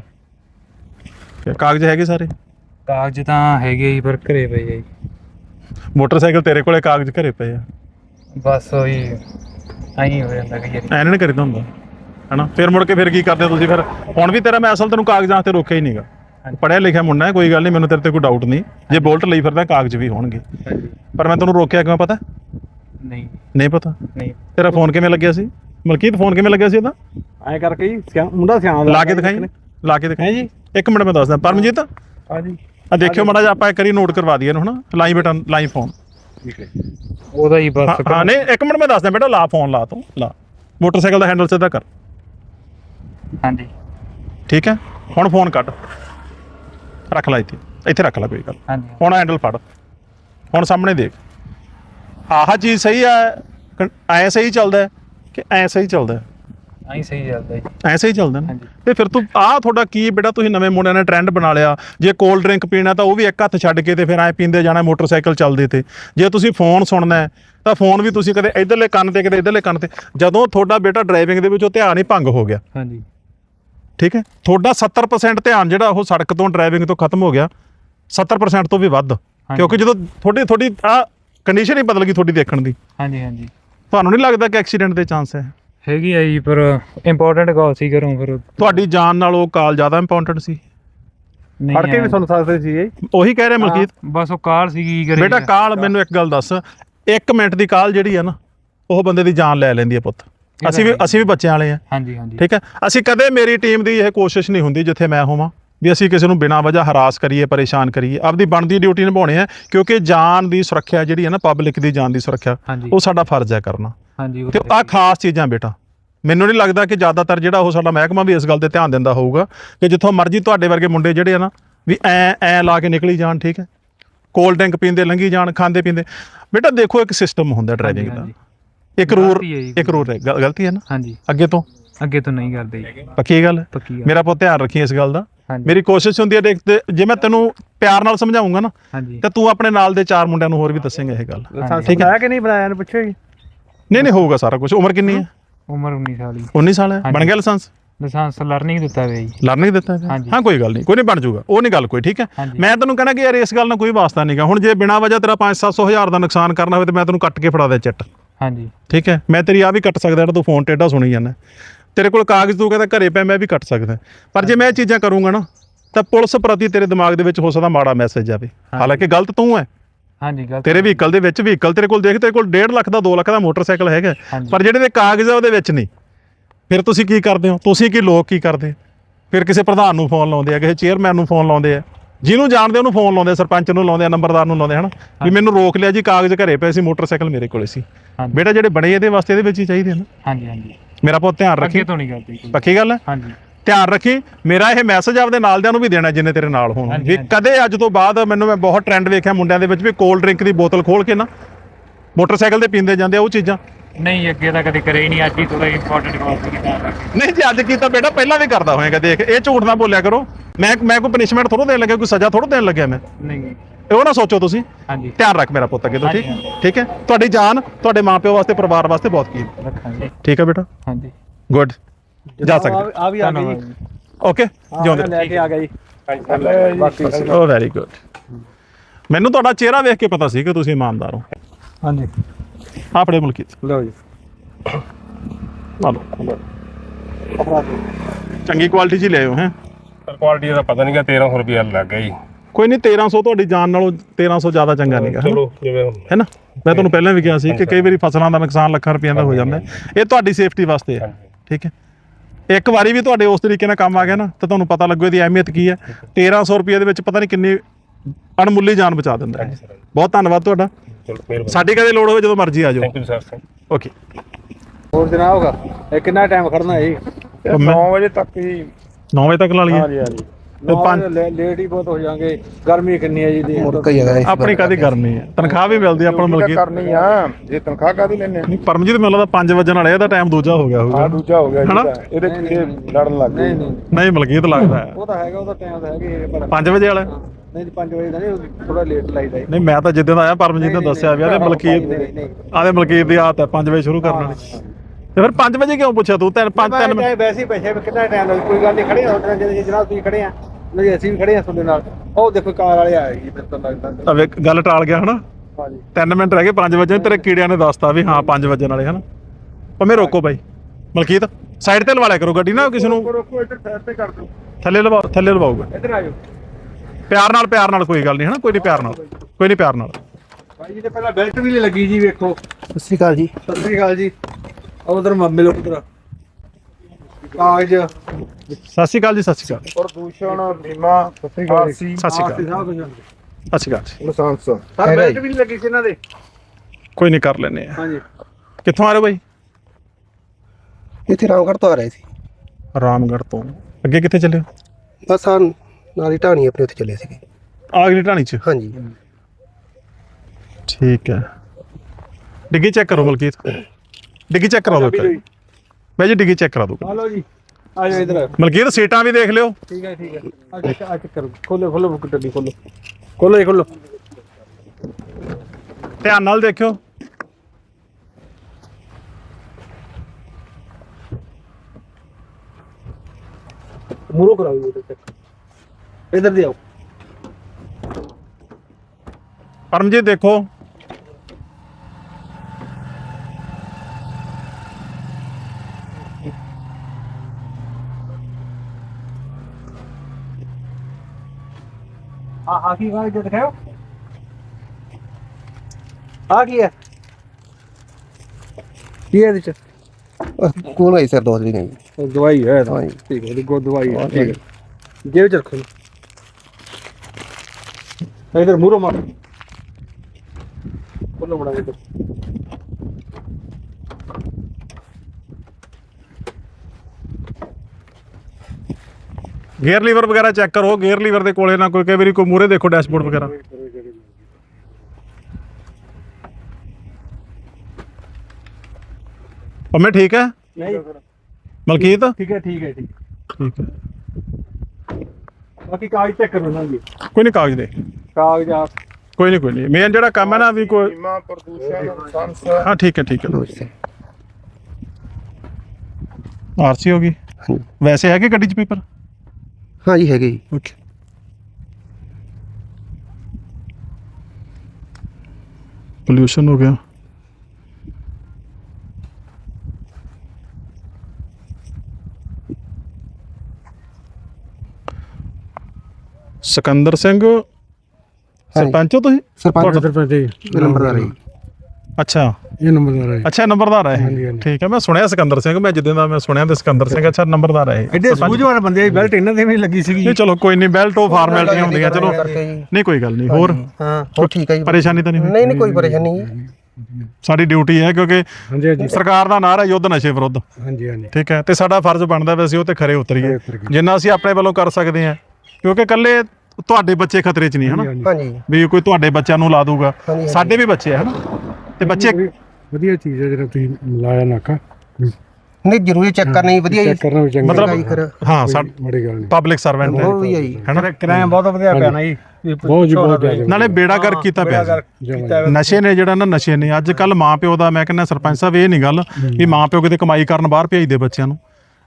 ਕਾਗਜ਼ ਹੈਗੇ ਸਾਰੇ? ਕਾਗਜ਼ ਤਾਂ ਹੈਗੇ ਜੀ ਪਰ ਘਰੇ ਪਏ ਆ ਜੀ। ਮੋਟਰਸਾਈਕਲ ਤੇਰੇ ਕੋਲੇ ਕਾਗਜ਼ ਘਰੇ ਪਏ ਆ। ਬਸ ਉਹੀ ਆਈ ਹੋ ਜਾਂਦਾ ਵਾਰੀ। ਐਨ ਨਹੀਂ ਕਰੀਦਾ ਹੁੰਦਾ। ਹਨਾ? ਫਿਰ ਮੁੜ ਕੇ ਫਿਰ ਕੀ ਕਰਦੇ ਹੋ ਤੁਸੀਂ? ਫਿਰ ਹੁਣ ਵੀ ਤੇਰਾ ਮੈਂ ਅਸਲ ਤੈਨੂੰ ਕਾਗਜ਼ਾਂ ਤੇ ਰੋਕਿਆ ਹੀ ਨਹੀਂਗਾ। ਪੜਿਆ ਲਿਖਿਆ ਮੁੰਡਾ ਹੈ ਕੋਈ ਗੱਲ ਨਹੀਂ ਮੈਨੂੰ ਤੇਰੇ ਤੇ ਕੋਈ ਡਾਊਟ ਨਹੀਂ ਜੇ ਬੋਲਟ ਲਈ ਫਿਰਦਾ ਕਾਗਜ਼ ਵੀ ਹੋਣਗੇ। ਹਾਂਜੀ। ਪਰ ਮੈਂ ਤੈਨੂੰ ਰੋਕਿਆ ਕਿਉਂ ਪਤਾ? ਨਹੀਂ। ਨਹੀਂ ਪਤਾ। ਨਹੀਂ। ਤੇਰਾ ਫੋਨ ਕਿਵੇਂ ਲੱਗਿਆ ਸੀ? ਮਲਕੀਤ ਫੋਨ ਕਿਵੇਂ ਲੱਗਿਆ ਸੀ ਇਹਦਾ ਐ ਕਰਕੇ ਸਿਆ- ਮੁੰਡਾ ਸਿਆਣਾ ਲਾ ਕੇ ਦਿਖਾਈ। ਲਾ ਕੇ ਦਿਖਾਈ। ਜੀ? ਇੱਕ ਮਿੰਟ ਮੈਂ ਦੱਸਦਾ। ਪਰਮਜੀਤ? ਹਾਂਜੀ। ਆ ਦੇਖਿਓ ਮਾੜਾ ਜਿਹਾ ਆਪਾਂ ਇੱਕ ਵਾਰੀ ਨੋਟ ਕਰਵਾ ਦਈਏ ਇਹਨੂੰ ਹਨਾ? ਲਾਈ ਬੇਟਾ ਲਾਈ ਫੋਨ ਠੀਕ ਹੈ ਉਹਦਾ ਹੀ ਬਸ ਹਾਂ ਨਹੀਂ ਇੱਕ ਮਿੰਟ ਮੈਂ ਦੱਸਦਾ ਬੇਟਾ ਲਾ ਫੋਨ ਲਾ ਤੂੰ ਲਾ। ਮੋਟਰਸਾਈਕਲ ਦਾ ਹੈਂਡਲ ਸਿੱਧਾ ਕਰ। ਹਾਂਜੀ। ਠੀਕ ਹੈ? ਹੁਣ ਫੋਨ ਕੱਢ। ਰੱਖ ਲੈ ਇੱਥੇ। ਇੱਥੇ ਰੱਖ ਲੈ ਕੋਈ ਗੱਲ। ਹਾਂਜੀ। ਹੁਣ ਹੈਂਡਲ ਫੜ। ਹੁਣ ਸਾਹਮਣੇ ਦੇਖ। ਆਹ ਚੀਜ਼ ਸਹੀ ਹੈ ਐ ਸਹੀ ਚੱਲਦਾ ਹੈ ਕਿ ਐ ਸਹੀ ਚੱਲਦਾ ਹੈ ਆਈ ਸਹੀ ਚੱਲਦਾ ਜੀ। ਐ ਸਹੀ ਚੱਲਦਾ ਨਾ। ਹਾਂਜੀ। ਤੇ ਫਿਰ ਤੂੰ ਆਹ ਤੁਹਾਡਾ ਕੀ ਬੇਟਾ ਤੁਸੀਂ ਨਵੇਂ ਮੁੰਡਿਆਂ ਨੇ ਟ੍ਰੈਂਡ ਬਣਾ ਲਿਆ। ਜੇ ਕੋਲਡ ਡਰਿੰਕ ਪੀਣਾ ਤਾਂ ਉਹ ਵੀ ਇੱਕ ਹੱਥ ਛੱਡ ਕੇ ਤੇ ਫਿਰ ਐ ਪੀਂਦੇ ਜਾਣਾ ਮੋਟਰਸਾਈਕਲ ਚੱਲਦੇ ਤੇ। ਜੇ ਤੁਸੀਂ ਫੋਨ ਸੁਣਨਾ ਹੈ ਤਾਂ ਫੋਨ ਵੀ ਤੁਸੀਂ ਕਦੇ ਇਧਰਲੇ ਕੰਨ ਤੇ ਕਦੇ ਇਧਰਲੇ ਕੰਨ ਤੇ। ਜਦੋਂ ਤੁਹਾਡਾ ਬੇਟਾ ਡਰਾਈਵਿੰਗ ਦੇ ਵਿੱਚੋਂ ਧਿਆਨ ਹੀ ਭੰਗ ਹੋ ਗਿਆ। ਹਾਂਜੀ। ਠੀਕ ਹੈ? ਤੁਹਾਡਾ 70% ਧਿਆਨ ਜਿਹੜਾ ਉਹ ਸੜਕ ਤੋਂ ਡਰਾਈਵਿੰਗ ਤੋਂ ਖਤਮ ਹੋ ਗਿਆ। 70% ਤੋਂ ਵੀ ਵੱਧ। ਕਿਉਂਕਿ ਜਦੋਂ ਤੁਹਾਡੀ ਤੁਹਾਡੀ ਆ ਕੰਡੀਸ਼ਨ ਹੀ ਬਦਲ ਗਈ ਤੁਹਾਡੀ ਦੇਖਣ ਦੀ। ਹਾਂਜੀ ਹਾਂਜੀ। ਤੁਹਾਨੂੰ ਨਹੀਂ ਲੱਗਦਾ ਕਿ ਐਕਸੀਡੈਂਟ ਦੇ ਚਾਂਸ ਹੈ? ਹੈਗੀ ਆ ਜੀ ਪਰ ਇੰਪੋਰਟੈਂਟ ਕਾਲ ਸੀ ਘਰੋਂ ਫਿਰ ਤੁਹਾਡੀ ਜਾਨ ਨਾਲ ਉਹ ਕਾਲ ਜ਼ਿਆਦਾ ਇੰਪੋਰਟੈਂਟ ਸੀ। ਨਹੀਂ ਫੜ ਕੇ ਵੀ ਆ। ਸੁਣ ਸਕਦੇ ਸੀ ਇਹ। ਉਹੀ ਕਹਿ ਰਿਹਾ ਮਲਕੀਤ। ਬਸ ਉਹ ਕਾਲ ਸੀਗੀ ਘਰੇ। ਬੇਟਾ ਕਾਲ ਮੈਨੂੰ ਇੱਕ ਗੱਲ ਦੱਸ। 1 ਮਿੰਟ ਦੀ ਕਾਲ ਜਿਹੜੀ ਆ ਨਾ ਉਹ ਬੰਦੇ ਦੀ ਜਾਨ ਲੈ ਲੈਂਦੀ ਹੈ ਪੁੱਤ। ਅਸੀਂ ਵੀ। ਅਸੀਂ ਵੀ ਬੱਚਿਆਂ ਵਾਲੇ ਆ। ਹਾਂਜੀ ਹਾਂਜੀ। ਠੀਕ ਹੈ ਅਸੀਂ ਕਦੇ ਮੇਰੀ ਟੀਮ ਦੀ ਇਹ ਕੋਸ਼ਿਸ਼ ਨਹੀਂ ਹੁੰਦੀ ਜਿੱਥੇ ਮੈਂ ਹੋਵਾਂ। ਵੀ ਅਸੀਂ ਕਿਸੇ ਨੂੰ ਬਿਨਾਂ ਵਜ੍ਹਾ ਹਰਾਸ ਕਰੀਏ ਪਰੇਸ਼ਾਨ ਕਰੀਏ ਆਪਦੀ ਬਣਦੀ ਡਿਊਟੀ ਨਿਭਾਉਣੀ ਹੈ ਕਿਉਂਕਿ ਜਾਨ ਦੀ ਸੁਰੱਖਿਆ ਜਿਹੜੀ ਹੈ ਨਾ ਪਬਲਿਕ ਦੀ ਜਾਨ ਦੀ ਸੁਰੱਖਿਆ ਉਹ ਸਾਡਾ ਫਰਜ਼ ਹੈ ਕਰਨਾ। ਹਾਂਜੀ ਤੇ ਆਹ ਖਾਸ ਚੀਜ਼ਾਂ ਬੇਟਾ ਮੈਨੂੰ ਨਹੀਂ ਲੱਗਦਾ ਕਿ ਜ਼ਿਆਦਾਤਰ ਜਿਹੜਾ ਉਹ ਸਾਡਾ ਮਹਿਕਮਾ ਵੀ ਇਸ ਗੱਲ ਤੇ ਧਿਆਨ ਦਿੰਦਾ ਹੋਊਗਾ ਕਿ ਜਿੱਥੋਂ ਮਰਜ਼ੀ ਤੁਹਾਡੇ ਵਰਗੇ ਮੁੰਡੇ ਜਿਹੜੇ ਆ ਨਾ ਵੀ ਐ ਐ ਲਾ ਕੇ ਨਿਕਲੀ ਜਾਣ ਠੀਕ ਹੈ? ਕੋਲਡ ਡਰਿੰਕ ਪੀਂਦੇ ਲੰਗੀ ਜਾਣ ਖਾਂਦੇ ਪੀਂਦੇ। ਬੇਟਾ ਦੇਖੋ ਇੱਕ ਸਿਸਟਮ ਹੁੰਦਾ ਡਰਾਈਵਿੰਗ ਦਾ। ਇੱਕ ਜੀ। ਇੱਕ ਰੂਲ ਗਲਤੀ। ਹੈ ਨਾ? ਹਾਂਜੀ। ਅੱਗੇ ਤੋਂ? ਅੱਗੇ ਤੋਂ ਨਹੀਂ ਕਰਦੇ। ਪੱਕੀ ਗੱਲ। ਮੇਰਾ ਪੁੱਤ ਧਿਆਨ ਰੱਖੀ ਇਸ ਗੱਲ ਦਾ। ਹਾਂਜੀ। ਮੇਰੀ ਕੋਸ਼ਿਸ਼ ਹੁੰਦੀ ਹੈ ਦੇਖ ਤੇ ਜੇ ਮੈਂ ਤੈਨੂੰ ਪਿਆਰ ਨਾਲ ਸਮਝਾਉਂਗਾ ਨਾ ਹਾਂਜੀ। ਤਾਂ ਤੂੰ ਆਪਣੇ ਨਾਲ ਦੇ ਚਾਰ ਮੁੰਡਿਆਂ ਨੂੰ ਹੋਰ ਵੀ ਦੱਸੇਂਗਾ ਇਹ ਗੱਲ। ਠੀਕ ਹੈ। ਕਿ ਨਹੀਂ ਬਣਾਇਆ ਇਹਨੂੰ ਪੁੱਛੋ ਜੀ? ਨਹੀਂ ਨਹੀਂ ਹੋਊਗਾ ਸਾਰਾ ਕੁਝ ਉਮਰ ਕਿੰਨੀ ਹੈ? ਉਮਰ 19 ਸਾਲ ਹੀ 19 ਸਾਲ ਹੈ? ਬਣ। ਗਿਆ ਲਾਇਸੈਂਸ? ਲਾਇਸੈਂਸ ਲਰਨਿੰਗ ਦਿੱਤਾ ਹੋਇਆ ਜੀ। ਲਰਨਿੰਗ ਦਿੱਤਾ ਹੈ। ਹਾਂ ਕੋਈ ਗੱਲ ਨਹੀਂ। ਕੋਈ ਨਹੀਂ ਬਣ ਜਾਊਗਾ। ਉਹ ਨਹੀਂ ਗੱਲ ਕੋਈ ਠੀਕ ਹੈ। ਮੈਂ ਤੈਨੂੰ ਕਹਿਣਾ ਕਿ ਯਾਰ ਇਸ ਗੱਲ ਨਾਲ ਕੋਈ ਵਾਸਤਾ ਨਹੀਂਗਾ ਹੁਣ ਜੇ ਬਿਨਾਂ ਵਜ੍ਹਾ ਤੇਰਾ 5-700 ਹਜ਼ਾਰ ਦਾ ਨੁਕਸਾਨ ਕਰਨਾ ਹੋਵੇ ਤੇ ਮੈਂ ਤੈਨੂੰ ਕੱਟ ਕੇ ਫੜਾ ਦੇ ਚਿੱਟ। ਹਾਂਜੀ। ਠੀਕ ਹੈ? ਮੈਂ ਤੇਰੀ ਆ ਵੀ ਕੱਟ ਸਕਦਾ ਜਿਹੜਾ ਤੂੰ ਫੋਨ ਟੇਢਾ ਸੁਣੀ ਜਾਂਦਾ। ਤੇਰੇ ਕੋਲ ਕਾਗਜ਼ ਤੂੰ ਕਹਿੰਦਾ ਘਰੇ ਪਿਆ ਮੈਂ ਵੀ ਕੱਟ ਸਕਦਾ। ਪਰ ਜੇ ਮੈਂ ਇਹ ਚੀਜ਼ਾਂ ਕਰੂੰਗਾ ਨਾ ਤਾਂ ਪੁਲਿਸ ਪ੍ਰਤੀ ਤੇਰੇ ਦਿਮਾਗ ਦੇ ਵਿੱਚ ਹੋ ਸਕਦਾ ਮਾੜਾ ਮੈਸੇਜ ਜਾਵੇ ਹਾਲਾਂਕਿ ਗਲਤ ਤੂੰ ਹੈ ਹਾਂਜੀ ਗਲਤ ਤੇਰੇ ਵਹੀਕਲ ਦੇ ਵਿੱਚ ਵਹੀਕਲ ਤੇਰੇ ਕੋਲ ਦੇਖ ਤੇਰੇ ਕੋਲ 1.5 ਲੱਖ ਦਾ 2 ਲੱਖ ਦਾ ਮੋਟਰਸਾਈਕਲ ਹੈਗਾ। ਪਰ ਜਿਹੜੇ ਦੇ ਕਾਗਜ਼ ਆ ਉਹਦੇ ਵਿੱਚ ਨਹੀਂ। ਫਿਰ ਤੁਸੀਂ ਕੀ ਕਰਦੇ ਹੋ? ਤੁਸੀਂ ਕੀ ਲੋਕ ਕੀ ਕਰਦੇ? ਫਿਰ ਕਿਸੇ ਪ੍ਰਧਾਨ ਨੂੰ ਫੋਨ ਲਾਉਂਦੇ ਆ ਕਿਸੇ ਚੇਅਰਮੈਨ ਨੂੰ ਫੋਨ ਲਾਉਂਦੇ ਆ। ਜਿਹਨੂੰ ਜਾਣਦੇ ਉਹਨੂੰ ਫੋਨ ਲਾਉਂਦੇ ਸਰਪੰਚ ਨੂੰ ਲਾਉਂਦੇ ਆ ਨੰਬਰਦਾਰ ਨੂੰ ਲਾਉਂਦੇ ਹਨਾ? ਵੀ ਮੈਨੂੰ ਰੋਕ ਲਿਆ ਜੀ ਕਾਗਜ਼ ਘਰੇ ਪਏ ਸੀ ਮੋਟਰਸਾਈਕਲ ਮੇਰੇ ਕੋਲੇ ਸੀ। ਬੇਟਾ ਜਿਹੜੇ ਬਣੇ ਇਹਦੇ ਵਾਸਤੇ ਇਹਦੇ ਵਿੱਚ ਹੀ ਚਾਹੀਦੇ ਆ ਨਾ। ਹਾਂਜੀ ਹਾਂਜੀ। ਮੇਰਾ ਪੁੱਤ ਧਿਆਨ ਰੱਖੀ। ਅੱਗੇ ਤੋਂ ਨਹੀਂ ਕਰਦੇ। ਪੱਕੀ ਗੱਲ? ਹੈ ਹਾਂਜੀ। ਧਿਆਨ ਰੱਖੀ ਮੇਰਾ ਇਹ ਮੈਸੇਜ ਆਪਦੇ ਨਾਲਦਿਆਂ ਨੂੰ ਵੀ ਦੇਣਾ ਜਿੰਨੇ ਤੇਰੇ ਨਾਲ ਹੋਣ। ਹਾਂਜੀ, ਵੀ ਹਾਂਜੀ। ਕਦੇ ਅੱਜ ਤੋਂ ਬਾਅਦ ਮੈਨੂੰ ਮੈਂ ਬਹੁਤ ਟ੍ਰੈਂਡ ਵੇਖਿਆ ਮੁੰਡਿਆਂ ਦੇ ਵਿੱਚ ਵੀ ਕੋਲਡ ਡਰਿੰਕ ਦੀ ਬੋਤਲ ਖੋਲ ਕੇ ਨਾ ਮੋਟਰਸਾਈਕਲ ਤੇ ਪੀਂਦੇ ਜਾਂਦੇ ਆ ਉਹ ਚੀਜ਼ਾਂ। ਨਹੀਂ ਅੱਗੇ ਤਾਂ ਕਦੇ ਕਰੇ ਹੀ ਨਹੀਂ ਅੱਜ ਹੀ ਥੋੜਾ ਇੰਪੋਰਟੈਂਟ ਕਾਲ ਸੀ ਤਾਂ ਕਰਕੇ। ਨਹੀਂ ਜੀ ਅੱਜ ਕੀਤਾ ਬੇਟਾ ਪਹਿਲਾਂ ਵੀ ਕਰਦਾ ਹੋਏਗਾ ਦੇਖ ਇਹ ਝੂਠ ਨਾ ਬੋਲਿਆ ਕਰੋ। ਮੈਂ ਮੈਂ ਕੋਈ ਪਨਿਸ਼ਮੈਂਟ ਥੋੜੋ ਦੇਣ ਲੱਗਿਆ ਕੋਈ ਸਜ਼ਾ ਥੋੜੋ ਦੇਣ ਲੱਗਿਆ ਮੈਂ। ਨਹੀਂ। ਇਹ ਉਹ ਨਾ ਸੋਚੋ ਤੁਸੀਂ। ਹਾਂਜੀ। ਧਿਆਨ ਰੱਖ ਮੇਰਾ ਪੁੱਤ ਅੱਗੇ ਤੋਂ ਠੀਕ? ਠੀਕ ਹੈ? ਤੁਹਾਡੀ ਜਾਨ ਤੁਹਾਡੇ ਮਾਪਿਓ ਵਾਸਤੇ ਪਰਿਵਾਰ ਵਾਸਤੇ ਬਹੁਤ ਕੀ ਰੱਖਾਂਗੇ। ਠੀਕ ਹੈ ਬੇਟਾ? ਹਾਂਜੀ। ਗੁੱਡ ਜਾ ਸਕਦੇ। ਆ ਵੀ ਆ ਗਈ ਓਕੇ ਜਿਉਂਦੇ ਲੈ ਕੇ ਆ ਗਿਆ ਜੀ। ਬਾਕੀ ਓ ਵੈਰੀ ਗੁੱਡ ਮੈਨੂੰ ਤੁਹਾਡਾ ਚਿਹਰਾ ਵੇਖ ਕੇ ਪਤਾ ਸੀ ਕਿ ਤੁਸੀਂ ਇਮਾਨਦਾਰ ਹੋ। ਹਾਂਜੀ। ਆਪਣੇ ਮੁਲਕੀ ਚ ਲਓ ਜੀ। ਲਓ ਚੰਗੀ ਕੁਆਲਿਟੀ ਚ ਹੀ ਲੈ ਆਓ ਹੈ। ਪਰ ਕੁਆਲਿਟੀ ਦਾ ਪਤਾ ਨਹੀਂਗਾ 1300 ਰੁਪਏ ਲੱਗ ਗਿਆ ਜੀ। ਕੋਈ ਨਹੀਂ 1300 ਤੁਹਾਡੀ ਜਾਨ ਨਾਲੋਂ 1300 ਜ਼ਿਆਦਾ ਚੰਗਾ ਨਹੀਂਗਾ ਚਲੋ ਜਿਵੇਂ ਹੁਣ। ਹੈ ਨਾ? ਮੈਂ ਤੁਹਾਨੂੰ ਪਹਿਲਾਂ ਵੀ ਕਿਹਾ ਸੀ ਕਿ ਕਈ ਵਾਰੀ ਫਸਲਾਂ ਦਾ ਨੁਕਸਾਨ ਲੱਖਾਂ ਰੁਪਈਆਂ ਦਾ ਹੋ ਜਾਂਦਾ ਹੈ। ਇਹ ਤੁਹਾਡੀ ਸੇਫਟੀ ਵਾਸਤੇ ਹੈ। ਠੀਕ ਹੈ। ਇੱਕ ਵਾਰੀ ਵੀ ਤੁਹਾਡੇ ਉਸ ਤਰੀਕੇ ਨਾਲ ਕੰਮ ਆ ਗਿਆ ਨਾ ਤਾਂ ਤੁਹਾਨੂੰ ਪਤਾ ਲੱਗੂ ਇਹਦੀ ਅਹਿਮੀਅਤ ਕੀ ਹੈ। 1300 ਰੁਪਏ ਦੇ ਵਿੱਚ ਪਤਾ ਨਹੀਂ ਕਿੰਨੀ ਅਣਮੁੱਲੀ ਜਾਨ ਬਚਾ ਦਿੰਦਾ ਹੈ। ਬਹੁਤ ਧੰਨਵਾਦ ਤੁਹਾਡਾ। ਚਲੋ ਮਿਹਰਬਾਨੀ ਸਾਡੀ ਕਦੇ ਲੋੜ ਹੋਵੇ ਜਦੋਂ ਮਰਜ਼ੀ ਆ ਜਾਓ। ਥੈਂਕ ਯੂ ਸਰ ਓਕੇ ਹੋਰ ਜਨਾਬ ਹੋਗਾ? ਇਹ ਕਿੰਨਾ ਟਾਈਮ ਖੜਨਾ ਹੈ 9 ਵਜੇ ਤੱਕ ਹੀ। 9 ਵਜੇ ਤੱਕ ਲਾ ਲਈਏ? ਹਾਂਜੀ ਹਾਂਜੀ। ਤੇ ਪੰਜ- ਲੇਟ ਹੀ ਬਹੁਤ ਹੋ ਜਾਾਂਗੇ ਗਰਮੀ ਕਿੰਨੀ ਹੈ ਜੀ ਦੀ। ਆਪਣੀ ਕਾਦੀ ਕਰਨੀ ਹੈ? ਤਨਖਾਹ ਵੀ ਮਿਲਦੀ ਆ ਆਪਾਂ ਨੂੰ ਮਿਲ ਕਰਨੀ ਆ। ਜੇ ਤਨਖਾਹ ਕਾਦੀ ਲੈਣੇ ਨਹੀਂ ਪਰਮਜੀਤ ਮੈਨੂੰ ਲੱਗਦਾ 5 ਵਜਣ ਵਾਲੇ ਇਹਦਾ ਟਾਈਮ ਦੂਜਾ ਹੋ ਗਿਆ ਹੋਊਗਾ। ਦੂਜਾ ਹੋ ਗਿਆ ਹਨਾ? ਇਹਦੇ ਪਿੱਛੇ ਲੜਨ ਲੱਗ ਗਏ। ਨਹੀਂ ਨਹੀਂ ਮਲਕੀਤ ਲੱਗਦਾ ਹੈ। ਉਹ ਤਾਂ ਹੈਗਾ ਉਹਦਾ ਟਾਈਮ ਤਾਂ ਹੈਗਾ ਹੀ ਹੈ, ਪਰ 5 ਵਜੇ ਵਾਲਾ? ਨਹੀਂ 5 ਵਜੇ ਦਾ ਨਹੀਂ ਥੋੜਾ ਲੇਟ ਲਾਈਦਾ ਹੈ ਨਹੀਂ ਮੈਂ ਤਾਂ ਜਿੱਦਾਂ ਦਾ ਆਇਆ ਪਰਮਜੀਤ ਨੇ ਦੱਸਿਆ ਵੀ ਆਦੇ ਮਲਕੀਤ ਆਦੇ ਮਲਕੀਤ ਦੀ ਆਦਤ ਹੈ 5 ਵਜੇ ਸ਼ੁਰੂ ਕਰਨ। ਵਾਲੀ ਤੇ ਫਿਰ 5 ਵਜੇ ਕਿਉਂ ਪੁੱਛਿਆ ਤੂੰ? ਤਿੰਨ 5 3 ਟਾਈਮ ਵੈਸੇ ਹੀ ਪੈਸੇ ਕਿੰਨਾ ਟਾਈਮ ਲੱਗ? ਕੋਈ ਗੱਲ ਨਹੀਂ ਖੜੇ ਹੋ ਜਿਹੜੇ ਜਨਾਬ ਤੁਸੀਂ ਖੜੇ ਆ ਨਹੀਂ ਅਸੀਂ ਵੀ ਖੜੇ ਆ ਤੁਹਾਡੇ ਨਾਲ। ਉਹ ਦੇਖੋ ਕਾਰ ਵਾਲੇ ਆਏ ਜੀ ਮੈਨੂੰ ਤਾਂ ਲੱਗਦਾ ਅਵੇ ਗੱਲ ਟਾਲ ਗਿਆ ਹਨਾ? ਹਾਂਜੀ। 3 ਮਿੰਟ ਰਹਿ ਗਏ 5 ਵਜੇ ਤੇਰੇ ਕੀੜਿਆਂ ਨੇ ਦੱਸਤਾ ਵੀ ਹਾਂ 5 ਵਜਣ ਵਾਲੇ ਹਨਾ। ਭਵੇਂ ਰੋਕੋ ਬਾਈ। ਮਲਕੀਤ ਸਾਈਡ ਤੇ ਲਵਾ ਲਿਆ ਕਰੋ ਗੱਡੀ ਨਾ ਕਿਸੇ ਨੂੰ। ਰੋਕੋ ਇੱਧਰ ਸਾਈਡ ਤੇ ਕਰ ਦਿਓ। ਥੱਲੇ ਲਵਾ ਥੱਲੇ ਲਵਾਊਗਾ ਇੱਧਰ ਆ ਜਾਓ। ਪਿਆਰ ਨਾਲ ਪਿਆਰ ਨਾਲ ਕੋਈ ਗੱਲ ਨਹੀਂ ਹਨਾ? ਕੋਈ ਨਹੀਂ ਪਿਆਰ ਨਾਲ ਕੋਈ ਨਹੀਂ ਪਿਆਰ ਨਾਲ। ਭਾਈ ਜੀ ਤੇ ਪਹਿਲਾਂ ਬੈਲਟ ਵੀ ਨਹੀਂ ਲੱਗੀ ਜੀ ਵੇਖੋ। ਸਤਿ ਸ਼੍ਰੀ ਅਕਾਲ ਜੀ। ਸਤਿ ਸ੍ਰੀ ਅਕਾਲ ਜੀ। ਉਧਰ ਮੰਮੀ ਲੋਕ ਉਧਰ ਕਾਗਜ਼ ਸਤਿ ਸ਼੍ਰੀ ਅਕਾਲ ਜੀ ਸਤਿ ਸ਼੍ਰੀ ਅਕਾਲ। ਪ੍ਰਦੂਸ਼ਣ ਬੀਮਾ ਸਤਿ ਸ੍ਰੀ ਅਕਾਲ। ਸਤਿ ਸ਼੍ਰੀ ਅਕਾਲ ਸਾਹਿਬ ਸਤਿ ਸ਼੍ਰੀ ਅਕਾਲ ਜੀ। ਲਾਇਸੈਂਸ ਸਰ ਬੈਲਟ ਵੀ ਨਹੀਂ ਲੱਗੀ ਸੀ ਇਹਨਾਂ ਦੇ? ਕੋਈ ਨਹੀਂ ਕਰ ਲੈਨੇ ਆ। ਹਾਂਜੀ। ਕਿੱਥੋਂ ਆ ਰਹੇ ਹੋ ਬਾਈ? ਇੱਥੇ ਰਾਮਗੜ੍ਹ ਤੋਂ ਆ ਰਹੇ ਸੀ। ਰਾਮਗੜ੍ਹ ਤੋਂ। ਅੱਗੇ ਕਿੱਥੇ ਚੱਲੇ ਹੋ? ਬਸ ਆ ਨਾਲ ਹੀ ਢਾਣੀ ਆਪਣੇ ਉੱਥੇ ਚੱਲੇ ਸੀਗੇ। ਆਗਲੀ ਢਾਣੀ ਚ? ਹਾਂਜੀ। ਠੀਕ ਹੈ। ਡਿੱਗੀ ਚੈੱਕ ਕਰੋ ਮਲਕੀਤ। ਡਿੱਗੀ ਚੈੱਕ ਕਰਾ ਦਿਓ ਇੱਕ। ਬਾਈ ਜੀ ਡਿੱਗੀ ਚੈੱਕ ਕਰਾ ਦਿਓ। ਹਲੋ ਜੀ। ਆ ਜਾਓ ਇਧਰ। ਮਲਕੀਤ ਸੀਟਾਂ ਵੀ ਦੇਖ ਲਿਓ। ਠੀਕ ਹੈ ਠੀਕ ਹੈ। ਆ ਚੈੱਕ ਆ ਚੈੱਕ ਕਰੋ। ਖੋਲੋ ਖੋਲੋ ਬੁੱਕ ਟੱਡੀ ਖੋਲੋ ਖੋਲੋ ਜੀ ਖੋਲੋ ਧਿਆਨ ਨਾਲ ਦੇਖਿਓ। ਮੂਰੋ ਕਰਾਓ ਜੀ ਚੈੱਕ ਇਧਰ ਦੀ ਆਓ। ਪਰਮਜੀਤ ਦੇਖੋ। ਆ ਆ ਕੀ ਕਾਗਜ਼ ਦਿਖਾਓ ਆ ਕੀ ਹੈ? ਕੀ ਹੈ ਇਹਦੇ ਚ? ਕੋਲ ਗਈ ਸਰ ਦੋ ਦਿਨ ਉਹ ਦਵਾਈ ਹੈ ਹਾਂਜੀ। ਠੀਕ ਹੈ ਗੋ ਦਵਾਈ ਹੈ ਹਾਂ, ਠੀਕ ਹੈ। ਜੇਬ ਚ ਰੱਖੋ ਇਧਰ ਮੂਰੋ ਮਾਰ ਖੋਲੋ ਮੜਾ ਇਧਰ ਗੇਅਰ ਲੀਵਰ ਵਗੈਰਾ ਚੈੱਕ ਕਰੋ ਗੇਅਰ ਲੀਵਰ ਦੇ ਕੋਲੇ ਨਾ ਕੋਈ ਕਈ ਵਾਰੀ ਕੋਈ ਮੂਰੇ ਦੇਖੋ ਡੈਸ਼ਬੋਰਡ ਵਗੈਰਾ। ਪੰਮੇ ਠੀਕ ਹੈ? ਨਹੀਂ। ਮਲਕੀਤ? ਠੀਕ ਹੈ ਠੀਕ ਹੈ ਠੀਕ ਠੀਕ ਹੈ। ਬਾਕੀ ਕਾਗਜ਼ ਚੈੱਕ ਕਰੋ ਨਾ ਜੀ। ਕੋਈ ਨਹੀਂ ਕਾਗਜ਼ ਦੇ। ਕਾਗਜ਼ਾਤ ਕੋਈ ਨਹੀਂ ਕੋਈ ਨਹੀਂ ਮੇਨ ਜਿਹੜਾ ਕੰਮ ਹੈ ਨਾ ਵੀ ਕੋਈ ਬੀਮਾ ਪ੍ਰਦੂਸ਼ਣ ਲਾਇਸੈਂਸ ਹਾਂ ਠੀਕ ਹੈ ਠੀਕ ਹੈ। ਆਰਸੀ ਹੋ ਗਈ? ਵੈਸੇ ਹੈਗੇ ਗੱਡੀ 'ਚ ਪੇਪਰ ਹਾਂ ਜੀ ਹੈਗੇ ਜੀ। ਓਕੇ ਪੋਲੂਸ਼ਨ ਹੋ ਗਿਆ। ਸਿਕੰਦਰ ਸਿੰਘ ਸਰਪੰਚ ਹੋ ਤੁਸੀਂ? ਸਰਪੰਚ। ਸਰਪੰਚ ਜੀ ਨੰਬਰਦਾਰ ਹੈ ਜੀ। ਅੱਛਾ। ਇਹ ਨੰਬਰਦਾਰ ਹੈ ਅੱਛਾ ਨੰਬਰਦਾਰ ਹੈ। ਠੀਕ ਹੈ ਮੈਂ ਸੁਣਿਆ ਸਿਕੰਦਰ ਸਿੰਘ ਮੈਂ ਜਿੱਦਾਂ ਦਾ ਮੈਂ ਸੁਣਿਆ ਤੇ ਸਿਕੰਦਰ ਸਿੰਘ ਅੱਛਾ ਨੰਬਰਦਾਰ ਹੈ ਇਹ। ਐਡੇ ਸੂਝਵਾਨ ਬੰਦੇ ਦੀ ਬੈਲਟ ਇਹਨਾਂ ਦੇ ਵੀ ਲੱਗੀ ਸੀਗੀ। ਨਹੀਂ ਚਲੋ ਕੋਈ ਨਹੀਂ ਬੈਲਟ ਉਹ ਫਾਰਮੈਲਿਟੀਆਂ ਹੁੰਦੀਆਂ ਚਲੋ। ਨਹੀਂ ਕੋਈ ਗੱਲ ਨਹੀਂ ਹੋਰ? ਹਾਂ ਹੋਰ ਠੀਕ ਹੈ ਜੀ। ਪਰੇਸ਼ਾਨੀ ਤਾਂ ਨਹੀਂ ਨਹੀਂ ਨਹੀਂ ਕੋਈ ਪਰੇਸ਼ਾਨੀ ਨਹੀਂ। ਸਾਡੀ ਡਿਊਟੀ ਹੈ ਕਿਉਂਕਿ ਹਾਂਜੀ ਹਾਂਜੀ। ਸਰਕਾਰ ਦਾ ਨਾਰਾ ਯੁੱਧ ਨਸ਼ੇ ਵਿਰੁੱਧ। ਹਾਂਜੀ ਹਾਂਜੀ। ਠੀਕ ਹੈ ਤੇ ਸਾਡਾ ਫਰਜ਼ ਬਣਦਾ ਵੀ ਅਸੀਂ ਉਹ ਤੇ ਖਰੇ ਉਤਰੀਏ। ਜਿੰਨਾ ਅਸੀਂ ਆਪਣੇ ਵੱਲੋਂ ਕਰ ਸਕਦੇ ਹਾਂ ਕਿਉਂਕਿ ਇਕੱਲੇ ਤੁਹਾਡੇ ਬੱਚੇ ਖਤਰੇ 'ਚ ਨਹੀਂ ਹਨਾ? ਹਾਂਜੀ ਵੀ ਕੋਈ ਤੁਹਾਡੇ ਬੱਚਿਆਂ ਨੂੰ ਲਾ ਦੂਗਾ। ਹਾਂਜੀ। ਸਾਡੇ ਵੀ ਬੱਚੇ ਆ ਹਨਾ? ਤੇ ਬੱਚੇ ਵਧੀਆ ਚੀਜ਼ ਹੈ ਜਿਹੜਾ ਤੁਸੀਂ ਲਾਇਆ ਨਾਕਾ ਨਹੀਂ ਜ਼ਰੂਰੀ ਚੈੱਕ ਕਰਨੀ ਵਧੀਆ ਜੀ। ਕਰਨਾ ਵੀ ਚੰਗਾ ਮਤਲਬ ਹਾਂ ਸਾ ਬੜੀ ਗੱਲ ਨਹੀਂ। ਪਬਲਿਕ ਸਰਵੈਂਟ ਜੀ। ਹੈਨਾ? ਕਿਰਾਇਆ ਬਹੁਤ ਵਧੀਆ ਪਿਆ ਨਾ ਜੀ। ਬਹੁਤ ਜੀ ਬਹੁਤ ਜ਼ਿਆਦਾ। ਨਾਲੇ ਬੇੜਾ ਕਰ ਕੀਤਾ ਪਿਆ। ਕੀਤਾ ਨਸ਼ੇ ਨੇ ਜਿਹੜਾ ਨਾ ਨਸ਼ੇ ਨੇ। ਅੱਜ ਕੱਲ ਮਾਂ ਪਿਓ ਦਾ ਮੈਂ ਕਹਿੰਦਾ ਸਰਪੰਚ ਸਾਹਿਬ ਇਹ ਨਹੀਂ ਗੱਲ ਵੀ ਮਾਂ ਪਿਓ ਕਿਤੇ ਕਮਾਈ ਕਰਨ ਬਾਹਰ ਭੇਜਦੇ ਬੱਚਿਆਂ ਨੂੰ।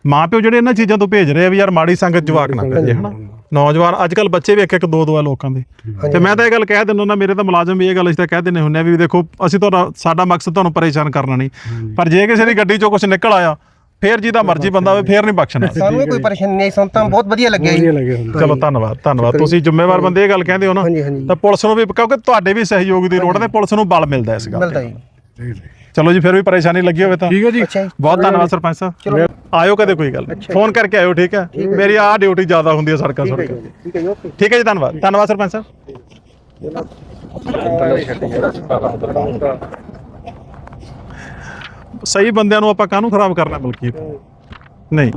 ਮਾਂ ਪਿਓ ਜਿਹੜੇ ਇਹਨਾਂ ਚੀਜ਼ਾਂ ਤੋਂ ਭੇਜ ਰਹੇ ਆ ਵੀ ਯਾਰ ਮਾੜੀ ਸੰਗਤ ਜਵਾਕ ਨਾ ਭੇਜੇ ਹਨਾ? ਨੌਜਵਾਨ ਅੱਜ ਕੱਲ ਬੱਚੇ ਵੀ ਇੱਕ ਇੱਕ ਦੋ ਦੋ ਆ ਲੋਕਾਂ ਦੇ। ਤੇ ਮੈਂ ਤਾਂ ਇਹ ਗੱਲ ਕਹਿ ਦਿੰਦਾ ਹੁੰਦਾ ਮੇਰੇ ਤਾਂ ਮੁਲਾਜ਼ਮ ਵੀ ਇਹ ਗੱਲ ਅਸੀਂ ਤਾਂ ਕਹਿ ਦਿੰਦੇ ਹੁੰਦੇ ਆ ਵੀ ਦੇਖੋ ਅਸੀਂ ਤੁਹਾਡਾ ਸਾਡਾ ਮਕਸਦ ਤੁਹਾਨੂੰ ਪਰੇਸ਼ਾਨ ਕਰਨਾ ਨਹੀਂ। ਪਰ ਜੇ ਕਿਸੇ ਦੀ ਗੱਡੀ ਚੋਂ ਕੁਝ ਨਿਕਲ ਆਇਆ ਫੇਰ ਜਿਹਦਾ ਮਰਜ਼ੀ ਬੰਦਾ ਹੋਵੇ ਫੇਰ ਨਹੀਂ ਬਖਸ਼ਣਾ। ਸਾਨੂੰ ਇਹ ਕੋਈ ਪਰੇਸ਼ਾਨੀ ਨਹੀਂ ਸਾਨੂੰ ਤਾਂ ਬਹੁਤ ਵਧੀਆ ਲੱਗਿਆ ਜੀ। ਚਲੋ ਧੰਨਵਾਦ ਧੰਨਵਾਦ। ਤੁਸੀਂ ਜ਼ਿੰਮੇਵਾਰ ਬੰਦੇ ਇਹ ਗੱਲ ਕਹਿੰਦੇ ਹੋ ਨਾ ਤਾਂ ਪੁਲਿਸ ਨੂੰ ਵੀ ਕਿਉਂਕਿ ਤੁਹਾਡੇ ਵੀ ਸਹਿਯੋਗ ਦੀ ਲੋੜ ਹੈ ਤੇ ਪੁਲਿਸ ਨੂੰ ਬਲ ਮਿਲਦਾ ਇਸ ਗੱਲ ਮਿਲਦਾ ਜੀ। ਚਲੋ ਜੀ ਫਿਰ ਵੀ ਪਰੇਸ਼ਾਨੀ ਲੱਗੀ ਹੋਵੇ ਤਾਂ। ਠੀਕ ਹੈ ਜੀ। ਬਹੁਤ ਧੰਨਵਾਦ ਸਰਪੰਚ ਸਾਹਿਬ। ਆਇਓ ਕਦੇ ਕੋਈ ਗੱਲ ਫੋਨ ਕਰਕੇ ਆਇਓ ਠੀਕ ਹੈ? ਮੇਰੀ ਆਹ ਡਿਊਟੀ ਜ਼ਿਆਦਾ ਹੁੰਦੀ ਹੈ ਸੜਕਾਂ ਸੜਕਾਂ ਠੀਕ ਹੈ ਜੀ ਓਕੇ। ਠੀਕ ਹੈ ਜੀ ਧੰਨਵਾਦ। ਧੰਨਵਾਦ ਸਰਪੰਚ ਸਾਹਿਬ। ਸਹੀ ਬੰਦਿਆਂ ਨੂੰ ਆਪਾਂ ਕਾਹਨੂੰ ਖਰਾਬ ਕਰਨਾ ਬਲਕੀ? ਨਹੀਂ।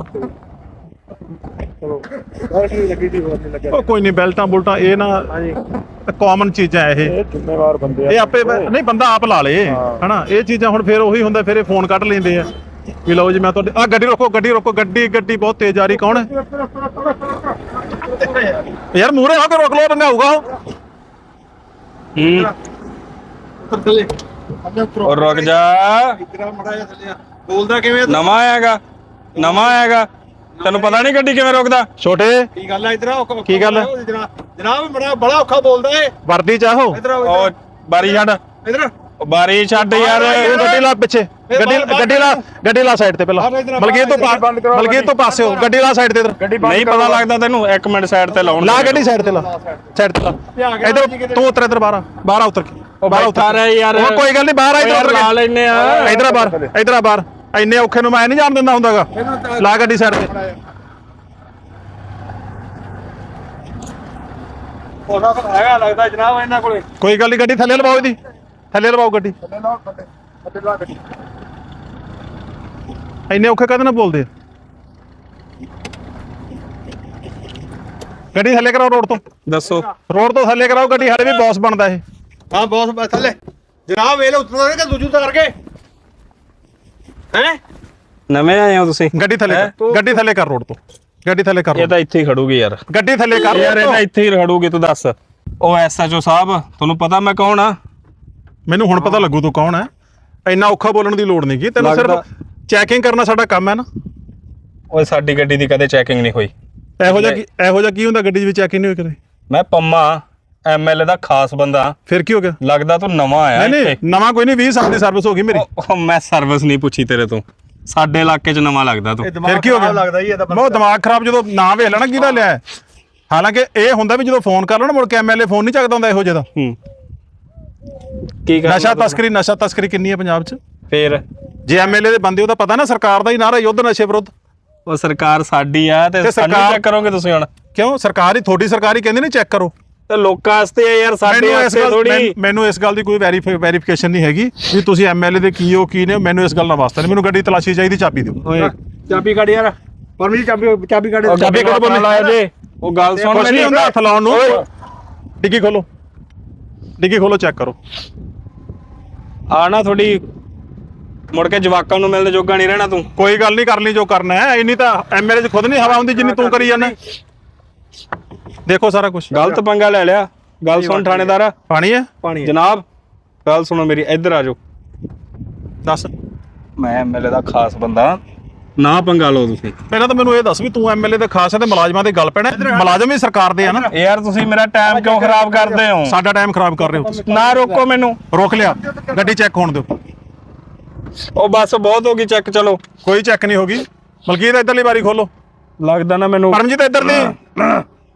ਚਲੋ ਹੋਰ ਕੀ ਲੱਗੀ ਸੀ ਹੋਰ ਨਹੀਂ ਲੱਗਿਆ। ਉਹ ਕੋਈ ਨਹੀਂ ਬੈਲਟਾਂ ਬੁਲਟਾਂ ਇਹ ਨਾ ਹਾਂਜੀ। ਕਾਮਨ ਚੀਜ਼ਾਂ ਇਹ। ਇਹ ਜ਼ਿੰਮੇਵਾਰ ਬੰਦੇ ਇਹ ਆਪੇ ਨਹੀਂ ਬੰਦਾ ਆਪ ਲਾ ਲੇ। ਹਨਾ ਇਹ ਚੀਜ਼ਾਂ ਹੁਣ ਫਿਰ ਉਹੀ ਹੁੰਦਾ ਫਿਰ ਇਹ ਫੋਨ ਕੱਢ ਲੈਂਦੇ ਆ। ਵੀ ਲਓ ਜੀ ਮੈਂ ਤੁਹਾਡੇ ਆ ਗੱਡੀ ਰੋਕੋ ਗੱਡੀ ਰੋਕੋ ਗੱਡੀ ਗੱਡੀ ਬਹੁਤ ਤੇਜ਼ ਆ ਰਹੀ ਕੌਣ ਹੈ? ਯਾਰ ਮੂਰੇ ਹੋ ਕੇ ਰੋਕ ਲੋ ਬੰਦਾ ਆਊਗਾ ਉਹ। ਹੂੰ। ਉਹ ਰੁਕ ਜਾ। ਇਤਰਾ ਮੜਾ ਜਿਹਾ ਥੱਲੇ ਆ। ਬੋਲਦਾ ਕਿਵੇਂ ਤੂੰ? ਨਵਾਂ ਆਏਗਾ ਨਵਾਂ ਆਏਗਾ ਤੈਨੂੰ ਪਤਾ ਨਹੀਂ ਗੱਡੀ ਕਿਵੇਂ ਰੋਕਦਾ? ਛੋਟੇ। ਕੀ ਗੱਲ ਆ ਇਤਰਾ ਕੀ ਗੱਲ? ਜਨਾਬ ਜਨਾਬ ਬੜਾ ਬੜਾ ਔਖਾ ਬੋਲਦਾ ਏ। ਵਰਦੀ ਚਾਹੋ ਇਤਰਾ ਉਹ? ਬਾਰੀ ਛੱਡ। ਉਹ ਬਾਰੀ ਛੱਡ ਯਾਰ ਤੂੰ ਗੱਡੀ ਲਾ ਪਿੱਛੇ। ਗੱਡੀ ਗੱਡੀ ਲਾ ਗੱਡੀ ਲਾ ਸਾਈਡ ਤੇ ਪਹਿਲਾਂ। ਮਲਕੀਤ ਤੋਂ ਪਾ- ਮਲਕੀਤ ਤੋਂ ਪਾਸੇ ਹੋ। ਗੱਡੀ ਲਾ ਸਾਈਡ ਤੇ ਇਧਰ। ਨਹੀਂ ਪਤਾ ਲੱਗਦਾ ਤੈਨੂੰ ਇੱਕ ਮਿੰਟ ਸਾਈਡ ਤੇ ਲਾਉਣ ਲਾ ਗੱਡੀ ਸਾਈਡ ਤੇ ਲਾ। ਸਾਈਡ ਤੇ। ਲਾ। ਇਧਰ ਤੂੰ ਉਤਰ ਇਧਰ ਬਾਹਰ ਆ। ਬਾਹਰ ਆ ਉਤਰ ਕੇ। ਬਾਹਰ ਉਤਰ ਰਹਿ ਯਾਰ। ਉਹ ਕੋਈ ਗੱਲ ਨਹੀਂ ਬਾਹਰ ਆ ਇਧਰ ਲਾ ਕੇ। ਲੈਨੇ ਆ। ਇਧਰ ਆ ਬਾਹਰ। ਇਧਰ ਆ ਬਾਹਰ। ਇੰਨੇ ਔਖੇ ਨੂੰ ਮੈਂ ਨਹੀਂ ਜਾਣ ਦਿੰਦਾ ਹੁੰਦਾਗਾ। ਲਾ ਗੱਡੀ ਸਾਈਡ ਤੇ। ਉਹਨਾਂ ਕੋਲ ਹੈਗਾ ਲੱਗਦਾ ਜਨਾਬ ਇਹਨਾਂ ਕੋਲੇ। ਕੋਈ ਗੱਲ ਨਹੀਂ ਗੱਡੀ ਥੱਲੇ ਲਵਾਓ ਇਹਦੀ। ਥੱਲੇ ਲਵਾਓ ਗੱਡੀ। ਥੱਲੇ ਲਾਓ ਥੱਲੇ ਥੱਲੇ ਲਾ ਗੱਡੀ। ਇੰਨੇ ਔਖੇ ਕਦੇ ਨਾ ਬੋਲਦੇ? ਗੱਡੀ ਥੱਲੇ ਕਰਾਓ ਰੋਡ ਤੋਂ। ਦੱਸੋ। ਰੋਡ ਤੋਂ ਥੱਲੇ ਕਰਾਓ ਗੱਡੀ ਸਾਡੇ ਵੀ ਬੌਸ ਬਣਦਾ ਇਹ। ਹਾਂ ਬੌਸ ਥੱਲੇ। ਜਨਾਬ ਵੇਲੇ ਉਤਰਦਾ ਕਿ ਦੂਜੂ ਉਤਾਰ ਕੇ ਹੈ? ਨਵੇਂ ਆਏ ਹੋ ਤੁਸੀਂ? ਗੱਡੀ ਥੱਲੇ ਕਰ ਗੱਡੀ ਥੱਲੇ ਕਰ ਰੋਡ ਤੋਂ। ਗੱਡੀ ਥੱਲੇ ਕਰ ਇਹ ਤਾਂ ਇੱਥੇ ਹੀ ਖੜੂਗੀ ਯਾਰ। ਗੱਡੀ ਥੱਲੇ ਕਰ ਯਾਰ ਇਹ ਤੋਂ। ਇੱਥੇ ਹੀ ਖੜੂਗੀ ਤੂੰ ਦੱਸ। ਉਹ ਐਸਐਚਓ ਸਾਹਿਬ ਤੁਹਾਨੂੰ ਪਤਾ ਮੈਂ ਕੌਣ ਆ? ਮੈਨੂੰ ਹੁਣ ਪਤਾ ਲੱਗੂ ਤੂੰ ਕੌਣ ਹੈ ਇੰਨਾ ਔਖਾ ਬੋਲਣ ਦੀ ਲੋੜ ਨਹੀਂ ਕੀ ਤੈਨੂੰ ਸਿਰਫ ਚੈਕਿੰਗ ਕਰਨਾ ਸਾਡਾ ਕੰਮ ਹੈ ਨਾ। ਓਏ ਸਾਡੀ ਗੱਡੀ ਦੀ ਕਦੇ ਚੈਕਿੰਗ ਨਹੀਂ ਹੋਈ। ਇਹੋ ਜਿਹਾ ਕੀ ਇਹੋ ਜਿਹਾ ਕੀ ਹੁੰਦਾ ਗੱਡੀ ਦੇ ਵਿੱਚ ਚੈਕਿੰਗ ਨਹੀਂ ਹੋਈ ਕਦੇ? ਮੈਂ ਪੰਮਾ। ਐਮਐਲਏ ਦਾ ਖਾਸ ਬੰਦਾ। ਫਿਰ ਕੀ ਹੋ ਗਿਆ? ਲੱਗਦਾ ਤੂੰ ਨਵਾਂ ਆਇਆ ਨਹੀਂ ਨਹੀਂ ਨਵਾਂ ਕੋਈ ਨਹੀਂ 20 ਸਾਲ ਦੀ ਸਰਵਿਸ ਹੋ ਗਈ ਮੇਰੀ। ਉਹ ਮੈਂ ਸਰਵਿਸ ਨਹੀਂ ਪੁੱਛੀ ਤੇਰੇ ਤੋਂ। ਸਾਡੇ ਇਲਾਕੇ 'ਚ ਨਵਾਂ ਲੱਗਦਾ ਤੂੰ। ਫਿਰ ਕੀ ਹੋ ਗਿਆ? ਲੱਗਦਾ ਜੀ ਇਹਦਾ ਬਹੁਤ ਦਿਮਾਗ ਖਰਾਬ ਜਦੋਂ ਨਾਂ ਵੇਖ ਲੈਣਾ ਕਿਹਦਾ ਲਿਆ ਹੈ। ਹਾਲਾਂਕਿ ਇਹ ਹੁੰਦਾ ਵੀ ਜਦੋਂ ਫੋਨ ਕਰ ਲਓ ਨਾ ਮੁੜ ਕੇ ਐਮਐਲਏ ਫੋਨ ਨਹੀਂ ਚੱਕਦਾ ਹੁੰਦਾ ਇਹੋ ਜਿਹਾ ਹੂੰ। ਕੀ ਕਰਨਾ ਨਸ਼ਾ? ਤਸਕਰੀ ਨਸ਼ਾ ਤਸਕਰੀ ਕਿੰਨੀ ਹੈ ਪੰਜਾਬ 'ਚ? ਫੇਰ? ਜੇ ਐਮਐਲਏ ਦੇ ਬੰਦੇ ਉਹਦਾ ਪਤਾ ਨਾ ਸਰਕਾਰ ਦਾ ਹੀ ਨਾਰਾ ਯੁੱਧ ਨਸ਼ੇ ਵਿਰੁੱਧ। ਉਹ ਸਰਕਾਰ ਸਾਡੀ ਆ ਤੇ ਤੇ ਸਾਨੂੰ ਸਰਕਾਰ- ਚੈੱਕ ਕਰੋਗੇ ਤੁਸੀਂ ਹੁਣ? ਕਿਉਂ? ਸਰਕਾਰ ਹੀ ਤੁਹਾਡੀ ਸਰਕਾਰ ਹੀ ਕਹਿੰਦੀ ਨਹੀਂ ਚੈੱਕ ਕਰੋ। ਤੇ ਲੋਕਾਂ ਵਾਸਤੇ ਆ ਯਾਰ ਸਾਡੇ ਮੈਨੂੰ ਇਸ ਵਾਸਤੇ ਗੱਲ ਥੋੜੀ ਮੈਨ- ਮੈਨੂੰ ਇਸ ਗੱਲ ਦੀ ਕੋਈ ਵੈਰੀਫਿਕੇਸ਼ਨ ਨਹੀਂ ਹੈਗੀ ਵੀ ਤੁਸੀਂ ਐਮਐਲਏ ਦੇ ਕੀ ਹੋ ਕੀ ਨੇ ਮੈਨੂੰ ਇਸ ਗੱਲ ਦਾ ਵਾਸਤਾ ਨਹੀਂ। ਮੈਨੂੰ ਗੱਡੀ ਤਲਾਸ਼ੀ ਚਾਹੀਦੀ ਚਾਬੀ ਦਿਓ। ਓਏ। ਚਾਬੀ ਕੱਢ ਯਾਰ। ਪਰਮੀ ਚਾਬੀ ਚਾਬੀ ਕੱਢ। ਚਾਬੀ ਕੱਢ ਬੋਲੇ। ਲਾਇਆ ਜੇ ਉਹ ਗੱਲ ਸੁਣ ਕੁਛ ਨਹੀਂ ਮੇਰੀ ਹੁੰਦਾ ਹੱਥ ਲਾਉਣ ਨੂੰ। ਡਿੱਗੀ ਖੋਲੋ। ਡਿੱਗੀ ਖੋਲੋ ਚੈੱਕ ਕਰੋ। ਆ ਨਾ ਥੋੜੀ ਮੁੜ ਕੇ ਜਵਾਕਾਂ ਨੂੰ ਮਿਲਣ ਜੋਗਾ ਨਹੀਂ ਰਹਿਣਾ ਤੂੰ। ਕੋਈ ਗੱਲ ਨਹੀਂ ਕਰ ਲਈ ਜੋ ਕਰਨਾ ਹੈ। ਇੰਨੀ ਤਾਂ ਐਮਐਲਏ 'ਚ ਖੁਦ ਨਹੀਂ ਹਵਾ ਹੁੰਦੀ ਜਿੰਨੀ ਤੂੰ ਕਰੀ ਜਾਂਦਾ ਦੇਖੋ ਸਾਰਾ ਕੁਝ ਗਲਤ ਪੰਗਾ ਲੈ ਲਿਆ। ਗੱਲ ਸੁਣ ਥਾਣੇਦਾਰ। ਪਾਣੀ ਹੈ? ਪਾਣੀ ਜਨਾਬ ਗੱਲ ਸੁਣੋ ਮੇਰੀ ਇੱਧਰ ਆ ਜਾਓ। ਦੱਸ। ਮੈਂ ਐਮਐਲਏ ਦਾ ਖਾਸ ਬੰਦਾ। ਨਾ ਪੰਗਾ ਲਓ ਤੁਸੀਂ। ਪਹਿਲਾਂ ਤਾਂ ਮੈਨੂੰ ਇਹ ਦੱਸ ਵੀ ਤੂੰ ਐਮਐਲਏ ਦੇ ਖਾਸ ਹੈ ਤੇ ਮੁਲਾਜ਼ਮਾਂ ਦੇ ਗੱਲ ਪੈਣਾ। ਮੁਲਾਜ਼ਮ ਵੀ ਸਰਕਾਰ ਦੇ ਆ ਨਾ। ਯਾਰ ਤੁਸੀਂ ਮੇਰਾ ਟਾਈਮ ਕਿਉਂ ਖਰਾਬ ਕਰਦੇ ਹੋ? ਸਾਡਾ ਟਾਈਮ ਖਰਾਬ ਕਰ ਰਹੇ ਹੋ ਤੁਸੀਂ। ਨਾ ਰੋਕੋ ਮੈਨੂੰ। ਰੋਕ ਲਿਆ। ਗੱਡੀ ਚੈੱਕ ਹੋਣ ਦਿਓ। ਉਹ ਬਸ ਬਹੁਤ ਹੋ ਗਈ ਚੈੱਕ ਚਲੋ। ਕੋਈ ਚੈੱਕ ਨਹੀਂ ਹੋਗੀ ਮਲਕੀਤ ਇੱਧਰਲੀ ਵਾਰੀ ਖੋਲੋ। ਲੱਗਦਾ ਨਾ ਮੈਨੂੰ। ਪਰਮਜੀਤ ਇੱਧਰ ਦੀ।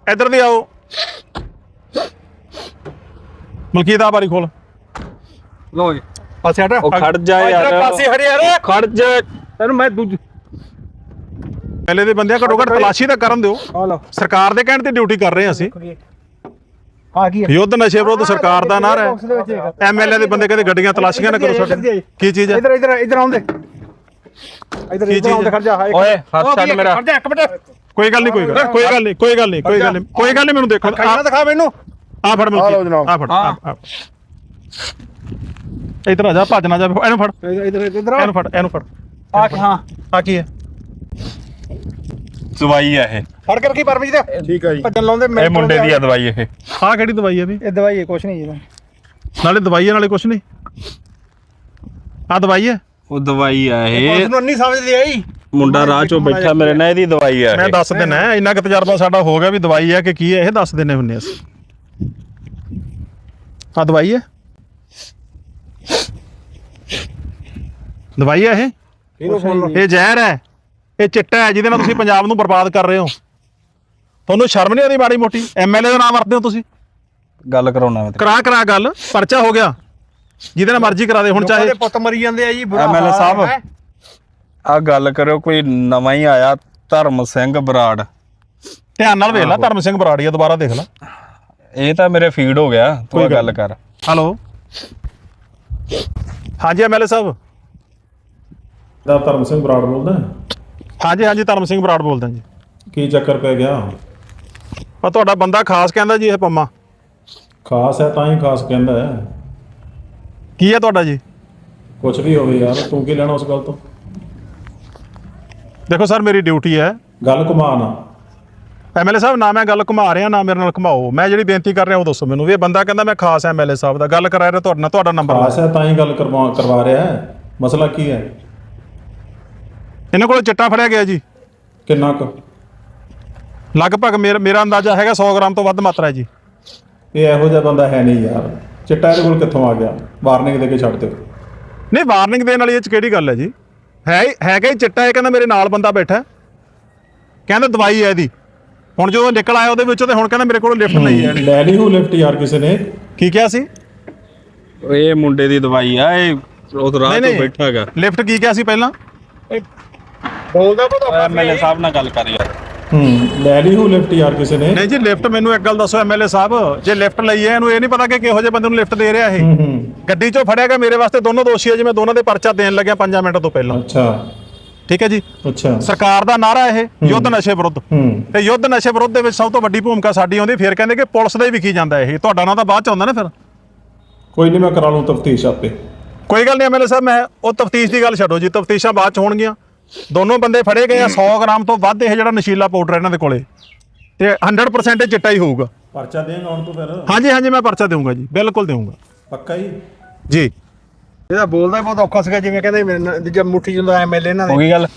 ਇੱਧਰ ਦੀ ਆਓ। ਮਲਕੀਤ ਆ ਵਾਰੀ ਖੋਲ। ਲੋ ਜੀ। ਪਾਸੇ ਹਟ। ਉਹ ਖੜ ਜਾ ਯਾਰ। ਪਾਸੇ ਹਟ ਯਾਰ ਖੜ ਜਾ। ਤੈਨੂੰ ਮੈਂ ਦੂਜ ਪਹਿਲੇ ਦੇ ਬੰਦਿਆਂ ਘੱਟੋ ਘੱਟ ਤਲਾਸ਼ੀ ਤਾਂ ਕਰਨ ਦਿਓ। ਆ ਲਓ। ਸਰਕਾਰ ਦੇ ਕਹਿਣ ਤੇ ਡਿਊਟੀ ਕਰ ਰਹੇ ਹਾਂ ਅਸੀਂ। ਆ ਗਈ ਯੁੱਧ ਨਸ਼ੇ ਵਿਰੁੱਧ ਸਰਕਾਰ ਦਾ ਨਾਰਾ ਹੈ। ਐਮਐਲਏ ਦੇ ਬੰਦੇ ਕਹਿੰਦੇ ਗੱਡੀਆਂ ਤਲਾਸ਼ੀਆਂ ਨਾ ਕਰੋ ਸਾਡੇ ਕੀ ਚੀਜ਼ ਹੈ? ਇਧਰ ਇਧਰ ਇਧਰ ਆਉਂਦੇ। ਇਧਰ ਇਧਰ ਆਉਂਦੇ ਖੜ ਜਾ ਓਏ, ਹੱਥ ਛੱਡ ਮੇਰਾ। ਖੜ ਜਾ ਇੱਕ ਮਿੰਟ। ਕੋਈ ਗੱਲ ਨਹੀਂ ਕੋਈ ਗੱਲ ਕੋਈ ਗੱਲ ਨਹੀਂ ਕੋਈ ਗੱਲ ਨਹੀਂ ਕੋਈ ਗੱਲ ਨਹੀਂ ਕੋਈ ਗੱਲ ਨਹੀਂ ਮੈਨੂੰ ਦੇਖੋ ਖਾਣਾ ਦਿਖਾ ਮੈਨੂੰ। ਆ ਫੜ ਆ ਜਨਾਬ। ਆ ਫੜ ਆ- ਆ। ਇੱਧਰ ਆ ਜਾ ਭੱਜ ਨਾ ਜਾ ਇਹਨੂੰ ਫੜ। ਇਧਰ ਇਧਰ ਇਧਰ ਇਹਨੂੰ ਫੜ ਇਹਨੂੰ ਫੜ। ਆ ਹਾਂ। ਆ ਕੀ ਹੈ? ਦਵਾਈ ਆ ਇਹ। ਫੜ ਕੇ ਰੱਖੀ ਪਰਮਜੀਤ। ਠੀਕ ਹੈ ਜੀ। ਭੱਜਣ ਲਾਉਂਦੇ ਇਹ ਮੁੰਡੇ ਦੀ ਆ ਦਵਾਈ ਇਹ। ਆਹ ਕਿਹੜੀ ਦਵਾਈ ਹੈ ਵੀ? ਇਹ ਦਵਾਈ ਹੈ ਕੁਛ ਨਹੀਂ ਜੀ ਨਾਲੇ ਦਵਾਈ ਹੈ ਨਾਲੇ ਕੁਛ ਨਹੀਂ। ਆ ਦਵਾਈ ਹੈ? ਉਹ ਦਵਾਈ ਆ ਇਹ। ਨੂੰ ਨਹੀਂ ਸਮਝਦੀ ਆਈ। ਮੁੰਡਾ ਰਾਹ ਚੋਂ ਬੈਠਾ ਮੇਰੇ ਨਾਲ ਇਹਦੀ ਦਵਾਈ ਆ ਮੈਂ ਇਹ ਦੱਸ ਦਿੰਨਾ ਇੰਨਾ ਕੁ ਤਜਰਬਾ ਸਾਡਾ ਹੋ ਗਿਆ ਵੀ ਦਵਾਈ ਹੈ ਕਿ ਕੀ ਹੈ ਇਹ ਦੱਸ ਦਿੰਨੇ ਹੁੰਨੇ ਅਸੀਂ। ਆ ਦਵਾਈ ਹੈ ਦਵਾਈ ਹੈ ਇਹ? ਇਹਨੂੰ ਇਹ ਜ਼ਹਿਰ ਹੈ ਇਹ ਚਿੱਟਾ ਹੈ ਜਿਹਦੇ ਨਾਲ ਤੁਸੀਂ ਪੰਜਾਬ ਨੂੰ ਬਰਬਾਦ ਕਰ ਰਹੇ ਹੋ। ਤੁਹਾਨੂੰ ਸ਼ਰਮ ਨਹੀਂ ਆਉਂਦੀ ਮਾੜੀ ਮੋਟੀ? ਐਮਐਲਏ ਦਾ ਨਾਮ ਵਰਤਦੇ ਹੋ ਤੁਸੀਂ? ਗੱਲ ਕਰਾਉਣਾ ਮੈਂ ਕਰਾ ਕਰਾ ਗੱਲ ਪਰਚਾ ਹੋ ਗਿਆ। ਜਿਹਦੇ ਨਾਲ ਮਰਜ਼ੀ ਕਰਾ ਦੇ ਹੁਣ ਚਾਹੇ ਪੁੱਤ ਮਰੀ ਜਾਂਦੇ ਆ ਜੀ ਬੁਰਾ ਐਮਐਲਏ ਹਾਲ ਸਾਹਿਬ ਹੈ। ਆ ਗੱਲ ਕਰਿਓ ਕੋਈ ਨਵਾਂ ਹੀ ਆਇਆ ਧਰਮ ਸਿੰਘ ਬਰਾੜ। ਧਿਆਨ ਨਾਲ ਵੇਖ ਲੈ ਧਰਮ ਸਿੰਘ ਬਰਾੜੀਆ ਦੁਬਾਰਾ ਦੇਖ ਲੈ। ਇਹ ਤਾਂ ਮੇਰੇ ਫੀਡ ਹੋ ਗਿਆ ਤੂੰ ਗੱਲ ਗੱਲ ਕਰ। ਹੈਲੋ ਹਾਂਜੀ ਐਮਐਲਏ ਸਾਹਿਬ। ਦਾ ਧਰਮ ਸਿੰਘ ਬਰਾੜ ਬੋਲਦਾ ਹਾਂਜੀ ਹਾਂਜੀ ਧਰਮ ਸਿੰਘ ਬਰਾੜ ਬੋਲਦਾ ਜੀ। ਕੀ ਚੱਕਰ ਪੈ ਗਿਆ? ਪਰ ਤੁਹਾਡਾ ਬੰਦਾ ਖਾਸ ਕਹਿੰਦਾ ਜੀ ਇਹ ਪੰਮਾ। ਖਾਸ ਹੈ ਤਾਂ ਹੀ ਖਾਸ ਕਹਿੰਦਾ ਹੈ। ਕੀ ਹੈ ਤੁਹਾਡਾ ਜੀ? ਕੁਝ ਵੀ ਹੋਵੇ ਯਾਰ ਤੂੰ ਕੀ ਲੈਣਾ ਉਸ ਗੱਲ ਤੋਂ? ਦੇਖੋ ਸਰ ਮੇਰੀ ਡਿਊਟੀ ਹੈ। ਗੱਲ ਘੁਮਾ ਨਾ ਐਮਐਲਏ ਸਾਹਿਬ ਨਾ ਮੈਂ ਗੱਲ ਘੁਮਾ ਰਿਹਾ ਨਾ ਮੇਰੇ ਨਾਲ ਘੁਮਾਓ। ਮੈਂ ਜਿਹੜੀ ਬੇਨਤੀ ਕਰ ਰਿਹਾ ਉਹ ਦੱਸੋ ਮੈਨੂੰ। ਵੀ ਇਹ ਬੰਦਾ ਕਹਿੰਦਾ ਮੈਂ ਖਾਸ ਐਮਐਲਏ ਸਾਹਿਬ ਦਾ। ਗੱਲ ਕਰਾ ਰਿਹਾ ਤੁਹਾਡੇ ਨਾਲ ਤੁਹਾਡਾ ਨੰਬਰ ਖਾਸ ਹੈ ਤਾਂ ਹੀ ਗੱਲ ਕਰਵਾ ਕਰਵਾ ਰਿਹਾ ਹੈ। ਮਸਲਾ ਕੀ ਹੈ? ਇਹਨਾਂ ਕੋਲ ਚਿੱਟਾ ਫੜਿਆ ਗਿਆ ਜੀ। ਕਿੰਨਾ ਕੁ? ਲਗਭਗ ਮੇਰਾ ਮੇਰਾ ਅੰਦਾਜ਼ਾ ਹੈਗਾ 100 ਗ੍ਰਾਮ ਤੋਂ ਵੱਧ ਮਾਤਰਾ ਹੈ ਜੀ। ਇਹ ਇਹੋ ਜਿਹਾ ਬੰਦਾ ਹੈ ਨਹੀਂ ਯਾਰ। ਚਿੱਟਾ ਇਹਦੇ ਕੋਲ ਕਿੱਥੋਂ ਆ ਗਿਆ? ਵਾਰਨਿੰਗ ਦੇ ਕੇ ਛੱਡ ਦਿਓ। ਨਹੀਂ ਵਾਰਨਿੰਗ ਦੇਣ ਵਾਲੀ ਇਹ ਚ ਕਿਹੜੀ ਗੱਲ ਹੈ ਜੀ? ਹੈ ਹੀ- ਹੈਗਾ ਹੀ ਚਿੱਟਾ ਇਹ ਕਹਿੰਦਾ ਮੇਰੇ ਨਾਲ ਬੰਦਾ ਬੈਠਾ ਹੈ। ਕਹਿੰਦਾ ਦਵਾਈ ਹੈ ਇਹਦੀ। ਹੁਣ ਜਦੋਂ ਨਿਕਲ ਆਇਆ ਉਹਦੇ ਵਿੱਚੋਂ ਤੇ ਹੁਣ ਕਹਿੰਦਾ ਮੇਰੇ ਕੋਲ ਲਿਫਟ ਨਹੀਂ ਹੈ। ਲੈ ਲਈ ਹੋ ਲਿਫਟ ਯਾਰ ਕਿਸੇ ਨੇ। ਕੀ ਕਿਹਾ ਸੀ? ਇਹ ਮੁੰਡੇ ਦੀ ਦਵਾਈ ਆ ਇਹ ਉਹ ਰਾਤ ਤੋਂ ਬੈਠਾ ਹੈਗਾ। ਲਿਫਟ ਕੀ ਕਿਹਾ ਸੀ ਪਹਿਲਾਂ? ਬੋਲਦਾ ਬਹੁਤ ਐਮਐਲਏ ਸਾਹਿਬ ਨਾਲ ਗੱਲ ਕਰ ਯਾਰ। ਹੂੰ। ਲੈ ਲਈ ਹੋ ਲਿਫਟ ਯਾਰ ਕਿਸੇ ਨੇ? ਨਹੀਂ ਜੀ ਲਿਫਟ ਮੈਨੂੰ ਇੱਕ ਗੱਲ ਦੱਸੋ ਐਮਐਲਏ ਸਾਹਿਬ। ਜੇ ਲਿਫਟ ਲਈ ਹੈ ਇਹਨੂੰ ਇਹ ਨਹੀਂ ਪਤਾ ਕਿ ਕਿਹੋ ਜਿਹੇ ਬੰਦੇ ਨੂੰ ਲਿਫਟ ਦੇ ਰਿਹਾ ਇਹ। ਹੂੰ ਹੂੰ। ਗੱਡੀ 'ਚੋਂ ਫੜਿਆ ਗਿਆ ਮੇਰੇ ਵਾਸਤੇ ਦੋਨੋਂ ਦੋਸ਼ੀ ਹੈ ਜੀ ਮੈਂ ਦੋਨਾਂ ਦੇ ਪਰਚਾ ਦੇਣ ਲੱਗਿਆ 5 ਮਿੰਟ ਤੋਂ ਪਹਿਲਾਂ। ਅੱਛਾ। ਠੀਕ ਹੈ ਜੀ? ਅੱਛਾ। ਸਰਕਾਰ ਦਾ ਨਾਰਾ ਇਹ ਯੁੱਧ ਨਸ਼ੇ ਵਿਰੁੱਧ। ਹੂੰ। ਤੇ ਯੁੱਧ ਨਸ਼ੇ ਵਿਰੁੱਧ ਦੇ ਵਿੱਚ ਸਭ ਤੋਂ ਵੱਡੀ ਭੂਮਿਕਾ ਸਾਡੀ ਆਉਂਦੀ ਫਿਰ ਕਹਿੰਦੇ ਕਿ ਪੁਲਿਸ ਦਾ ਹੀ ਵਿਖੀ ਜਾਂਦਾ ਇਹ। ਤੁਹਾਡਾ ਨਾਂ ਤਾਂ ਬਾਅਦ ਚ ਆਉਂਦਾ ਨਾ ਫਿਰ। ਕੋਈ ਨਹੀਂ ਮੈਂ ਕਰਾ ਲੂੰ ਤਫਤੀਸ਼ ਆਪੇ। ਕੋਈ ਗੱਲ ਨਹੀਂ ਐਮਐਲਏ ਸਾਹਿਬ ਮੈਂ ਉਹ ਤਫਤੀਸ਼ ਦੀ ਗੱਲ ਛੱਡੋ ਜੀ ਤਫਤੀਸ਼ਾਂ ਬਾਅਦ ਚ ਹੋਣਗੀਆਂ। ਦੋਨੋਂ ਬੰਦੇ ਫੜੇ ਗਏ ਆ 100 ਗ੍ਰਾਮ ਤੋਂ ਵੱਧ ਇਹ ਜਿਹੜਾ ਨਸ਼ੀਲਾ ਪਾਊਡਰ ਇਹਨਾਂ ਦੇ ਕੋਲੇ। ਤੇ 100% ਇਹ ਚਿੱਟਾ ਹੀ ਹੋਊਗਾ। ਪਰਚਾ ਦੇਂਗਾ ਹੁਣ ਤੂੰ ਫਿਰ? ਹਾਂਜੀ ਹਾਂਜੀ ਮੈਂ ਪਰਚਾ ਦੇਵਾਂਗਾ ਜੀ ਬਿਲਕੁਲ ਦੇਵਾਂਗਾ ਪੱਕਾ ਹੀ? ਜੀ। ਇਹਦਾ ਬੋਲਦਾ ਬਹੁਤ ਔਖਾ ਸੀਗਾ ਜਿਵੇਂ ਕਹਿੰਦੇ ਮੇਰੇ ਨਾਲ ਦੂਜਾ ਮੁੱਠੀ ਜਿੰਦਾ ਐਮਐਲਏ ਇਹਨਾਂ ਹੋ ਦੇ ਗਈ ਗੱਲ।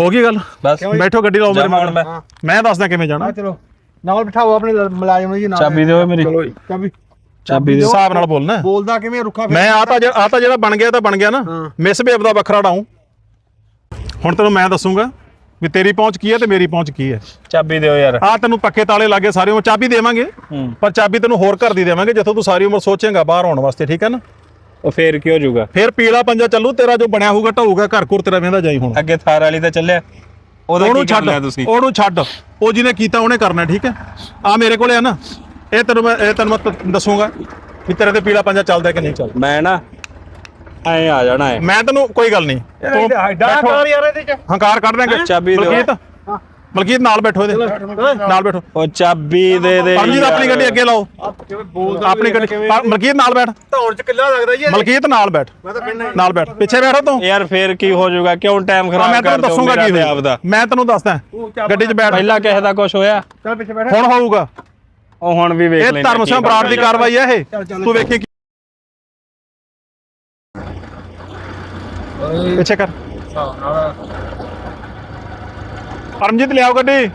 ਹੋ ਗਈ ਗੱਲ? ਬਸ। ਬੈਠੋ ਗੱਡੀ ਲਾਓ ਮੇਰੇ ਮਗਰ ਮੈਂ। ਮੈਂ ਦੱਸਦਾ ਕਿਵੇਂ ਜਾਣਾ। ਆ ਚਲੋ। ਨਾਲ ਬਿਠਾਓ ਆਪਣੇ ਮੁਲਾਜ਼ਮ ਨੂੰ ਜੀ ਨਾਲ। ਚਾਬੀ ਦਿਓ ਮੇਰੀ। ਚਲੋ ਜੀ ਚਾਬੀ। ਚਾਬੀ ਦਿਓ। ਹਿਸਾਬ ਨਾਲ ਬੋਲਣਾ। ਬੋਲਦਾ ਕਿਵੇਂ ਰੁੱਖਾ ਮੈਂ ਆ ਤਾਂ ਆ ਤਾਂ ਜਿਹੜਾ ਬਣ ਗਿਆ ਤਾਂ ਬਣ ਗਿਆ ਨਾ। ਮਿਸਬੇਵ ਦਾ ਵੱਖਰਾ ਡਾਉਂ ਹੁਣ ਤੈਨੂੰ ਮੈਂ ਦੱਸੂਗਾ ਵੀ ਤੇਰੀ ਪਹੁੰਚ ਕੀ ਹੈ ਤੇ ਮੇਰੀ ਪਹੁੰਚ ਕੀ ਹੈ। ਚਾਬੀ ਦਿਓ ਯਾਰ। ਆ ਤੈਨੂੰ ਪੱਕੇ ਤਾਲੇ ਲਾਗੇ ਸਾਰੀ ਉਮਰ ਚਾਬੀ ਦੇਵਾਂਗੇ। ਪਰ ਚਾਬੀ ਤੈਨੂੰ ਹੋਰ ਘਰ ਦੀ ਦੇਵਾਂਗੇ ਜਿੱਥੋਂ ਤੂੰ ਸਾਰੀ ਉਮਰ ਸੋਚੇਂਗਾ ਬਾਹਰ ਆਉਣ ਵਾਸਤੇ ਠੀਕ ਹੈ ਨਾ? ਉਹ ਫੇਰ ਕੀ ਹੋ ਜਾਊਗਾ? ਫਿਰ ਪੀਲਾ ਪੰਜਾ ਚੱਲੂ ਤੇਰਾ ਜੋ ਬਣਿਆ ਹੋਊਗਾ ਢਾਊਗਾ ਘਰ ਘੁਰ ਤੇਰਾ ਵੇਂਦਾ ਜਾਈ ਹੁਣ। ਅੱਗੇ ਥਾਰ ਵਾਲੀ ਤਾਂ ਚੱਲਿਆ। ਉਹਦਾ ਉਹਨੂੰ ਕੀ ਕਰ ਛੱਡ ਲਿਆ ਤੁਸੀਂ? ਉਹਨੂੰ ਛੱਡ। ਉਹ ਜਿਹਨੇ ਕੀਤਾ ਉਹਨੇ ਕਰਨਾ ਠੀਕ ਹੈ? ਆ ਮੇਰੇ ਕੋਲੇ ਆ ਨਾ। ਇਹ ਤੈਨੂੰ ਮੈਂ ਇਹ ਤੈਨੂੰ ਮੈਂ ਦੱਸੂਗਾ ਵੀ ਤੇਰੇ ਤੇ ਪੀਲਾ ਪੰਜਾ ਚੱਲਦਾ ਕਿ ਨਹੀਂ ਚੱਲਦਾ। ਮੈਂ ਨਾ ਐ ਆ ਜਾਣਾ ਹੈ ਮੈਂ ਤੈਨੂੰ ਕੋਈ ਗੱਲ ਨਹੀਂ। ਤੂੰ ਬੈਠੋ। ਯਾਰ ਇਹਦੇ ਚ। ਹੰਕਾਰ ਕੱਢ ਦਾਂਗੇ ਚਾਬੀ ਦਿਓ। ਮਲਕੀਤ ਮਲਕੀਤ ਨਾਲ ਬੈਠੋ ਇਹਦੇ। ਨਾਲ ਬੈਠੋ। ਉਹ ਚਾਬੀ ਦੇ ਦੇ ਪਰਮਜੀਤ ਆਪਣੀ। ਗੱਡੀ ਅੱਗੇ ਲਾਓ। ਬੋਲਦਾ ਆਪਣੀ ਗੱਡੀ ਪਰ- ਮਲਕੀਤ ਨਾਲ ਬੈਠ। ਧੌਣ ਚ ਕਿੱਲਾ ਲੱਗਦਾ ਜੀ। ਮਲਕੀਤ ਨਾਲ ਬੈਠ। ਮੈਂ ਤਾਂ ਪਿੰਡ ਨਾਲ ਬੈਠ। ਪਿੱਛੇ ਬੈਠੋ ਤੂੰ। ਯਾਰ ਫੇਰ ਕੀ ਹੋ ਜਾਊਗਾ? ਕਿਉਂ ਟਾਈਮ ਖਰਾਬ ਮੈਂ ਕਰ ਤੈਨੂੰ ਦੱਸੂਗਾ ਮੇਰਾ ਕੀ ਤੇ। ਆਪਦਾ? ਮੈਂ ਤੈਨੂੰ ਦੱਸਦਾ। ਗੱਡੀ 'ਚ ਬੈਠ। ਪਹਿਲਾਂ ਕਿਸੇ ਦਾ ਕੁਝ ਹੋਇਆ? ਚੱਲ ਪਿੱਛੇ ਬੈਠ। ਹੁਣ ਹੋਊਗਾ। ਉਹ ਹੁਣ ਵੀ ਵੇਖ ਇਹ ਲੈਂਦੇ ਧਰਮ ਸਿੰਘ ਬਰਾੜ ਦੀ ਕਾਰਵਾਈ ਹੈ ਇਹ। ਤੂੰ ਵੇਖੀ ਪਿੱਛੇ ਕਰ। ਪਰਮਜੀਤ ਲਿਆਓ ਗੱਡੀ।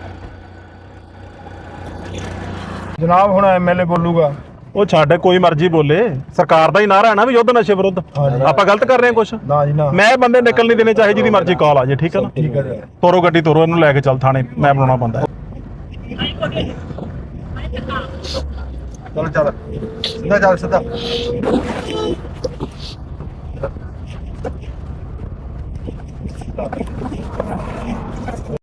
ਜਨਾਬ ਹੁਣ ਐਮਐਲਏ ਬੋਲੂਗਾ। ਉਹ ਛੱਡ ਕੋਈ ਮਰਜ਼ੀ ਬੋਲੇ। ਸਰਕਾਰ ਦਾ ਹੀ ਨਾਰਾ ਹੈ ਨਾ ਵੀ ਯੁੱਧ ਨਸ਼ੇ ਵਿਰੁੱਧ। ਆਪਾਂ ਗਲਤ ਕਰ ਰਹੇ ਹਾਂ ਕੁਛ। ਨਾ ਜੀ ਨਾ। ਮੈਂ ਬੰਦੇ ਨਿਕਲ ਨਹੀਂ ਦੇਣੇ ਚਾਹੇ ਜਿਹਦੀ ਮਰਜ਼ੀ ਕਾਲ ਆ ਜੇ ਠੀਕ ਹੈ ਨਾ? ਠੀਕ ਹੈ ਜੀ। ਤੋਰੋ ਗੱਡੀ ਤੋਰੋ ਇਹਨੂੰ ਲੈ ਕੇ ਚੱਲ ਥਾਣੇ। ਮੈਂ ਬਣਾਉਣਾ ਬੰਦਾ। ਚਲ ਚੱਲ। ਸਿੱਧਾ ਚੱਲ ਸਿੱਧਾ। está.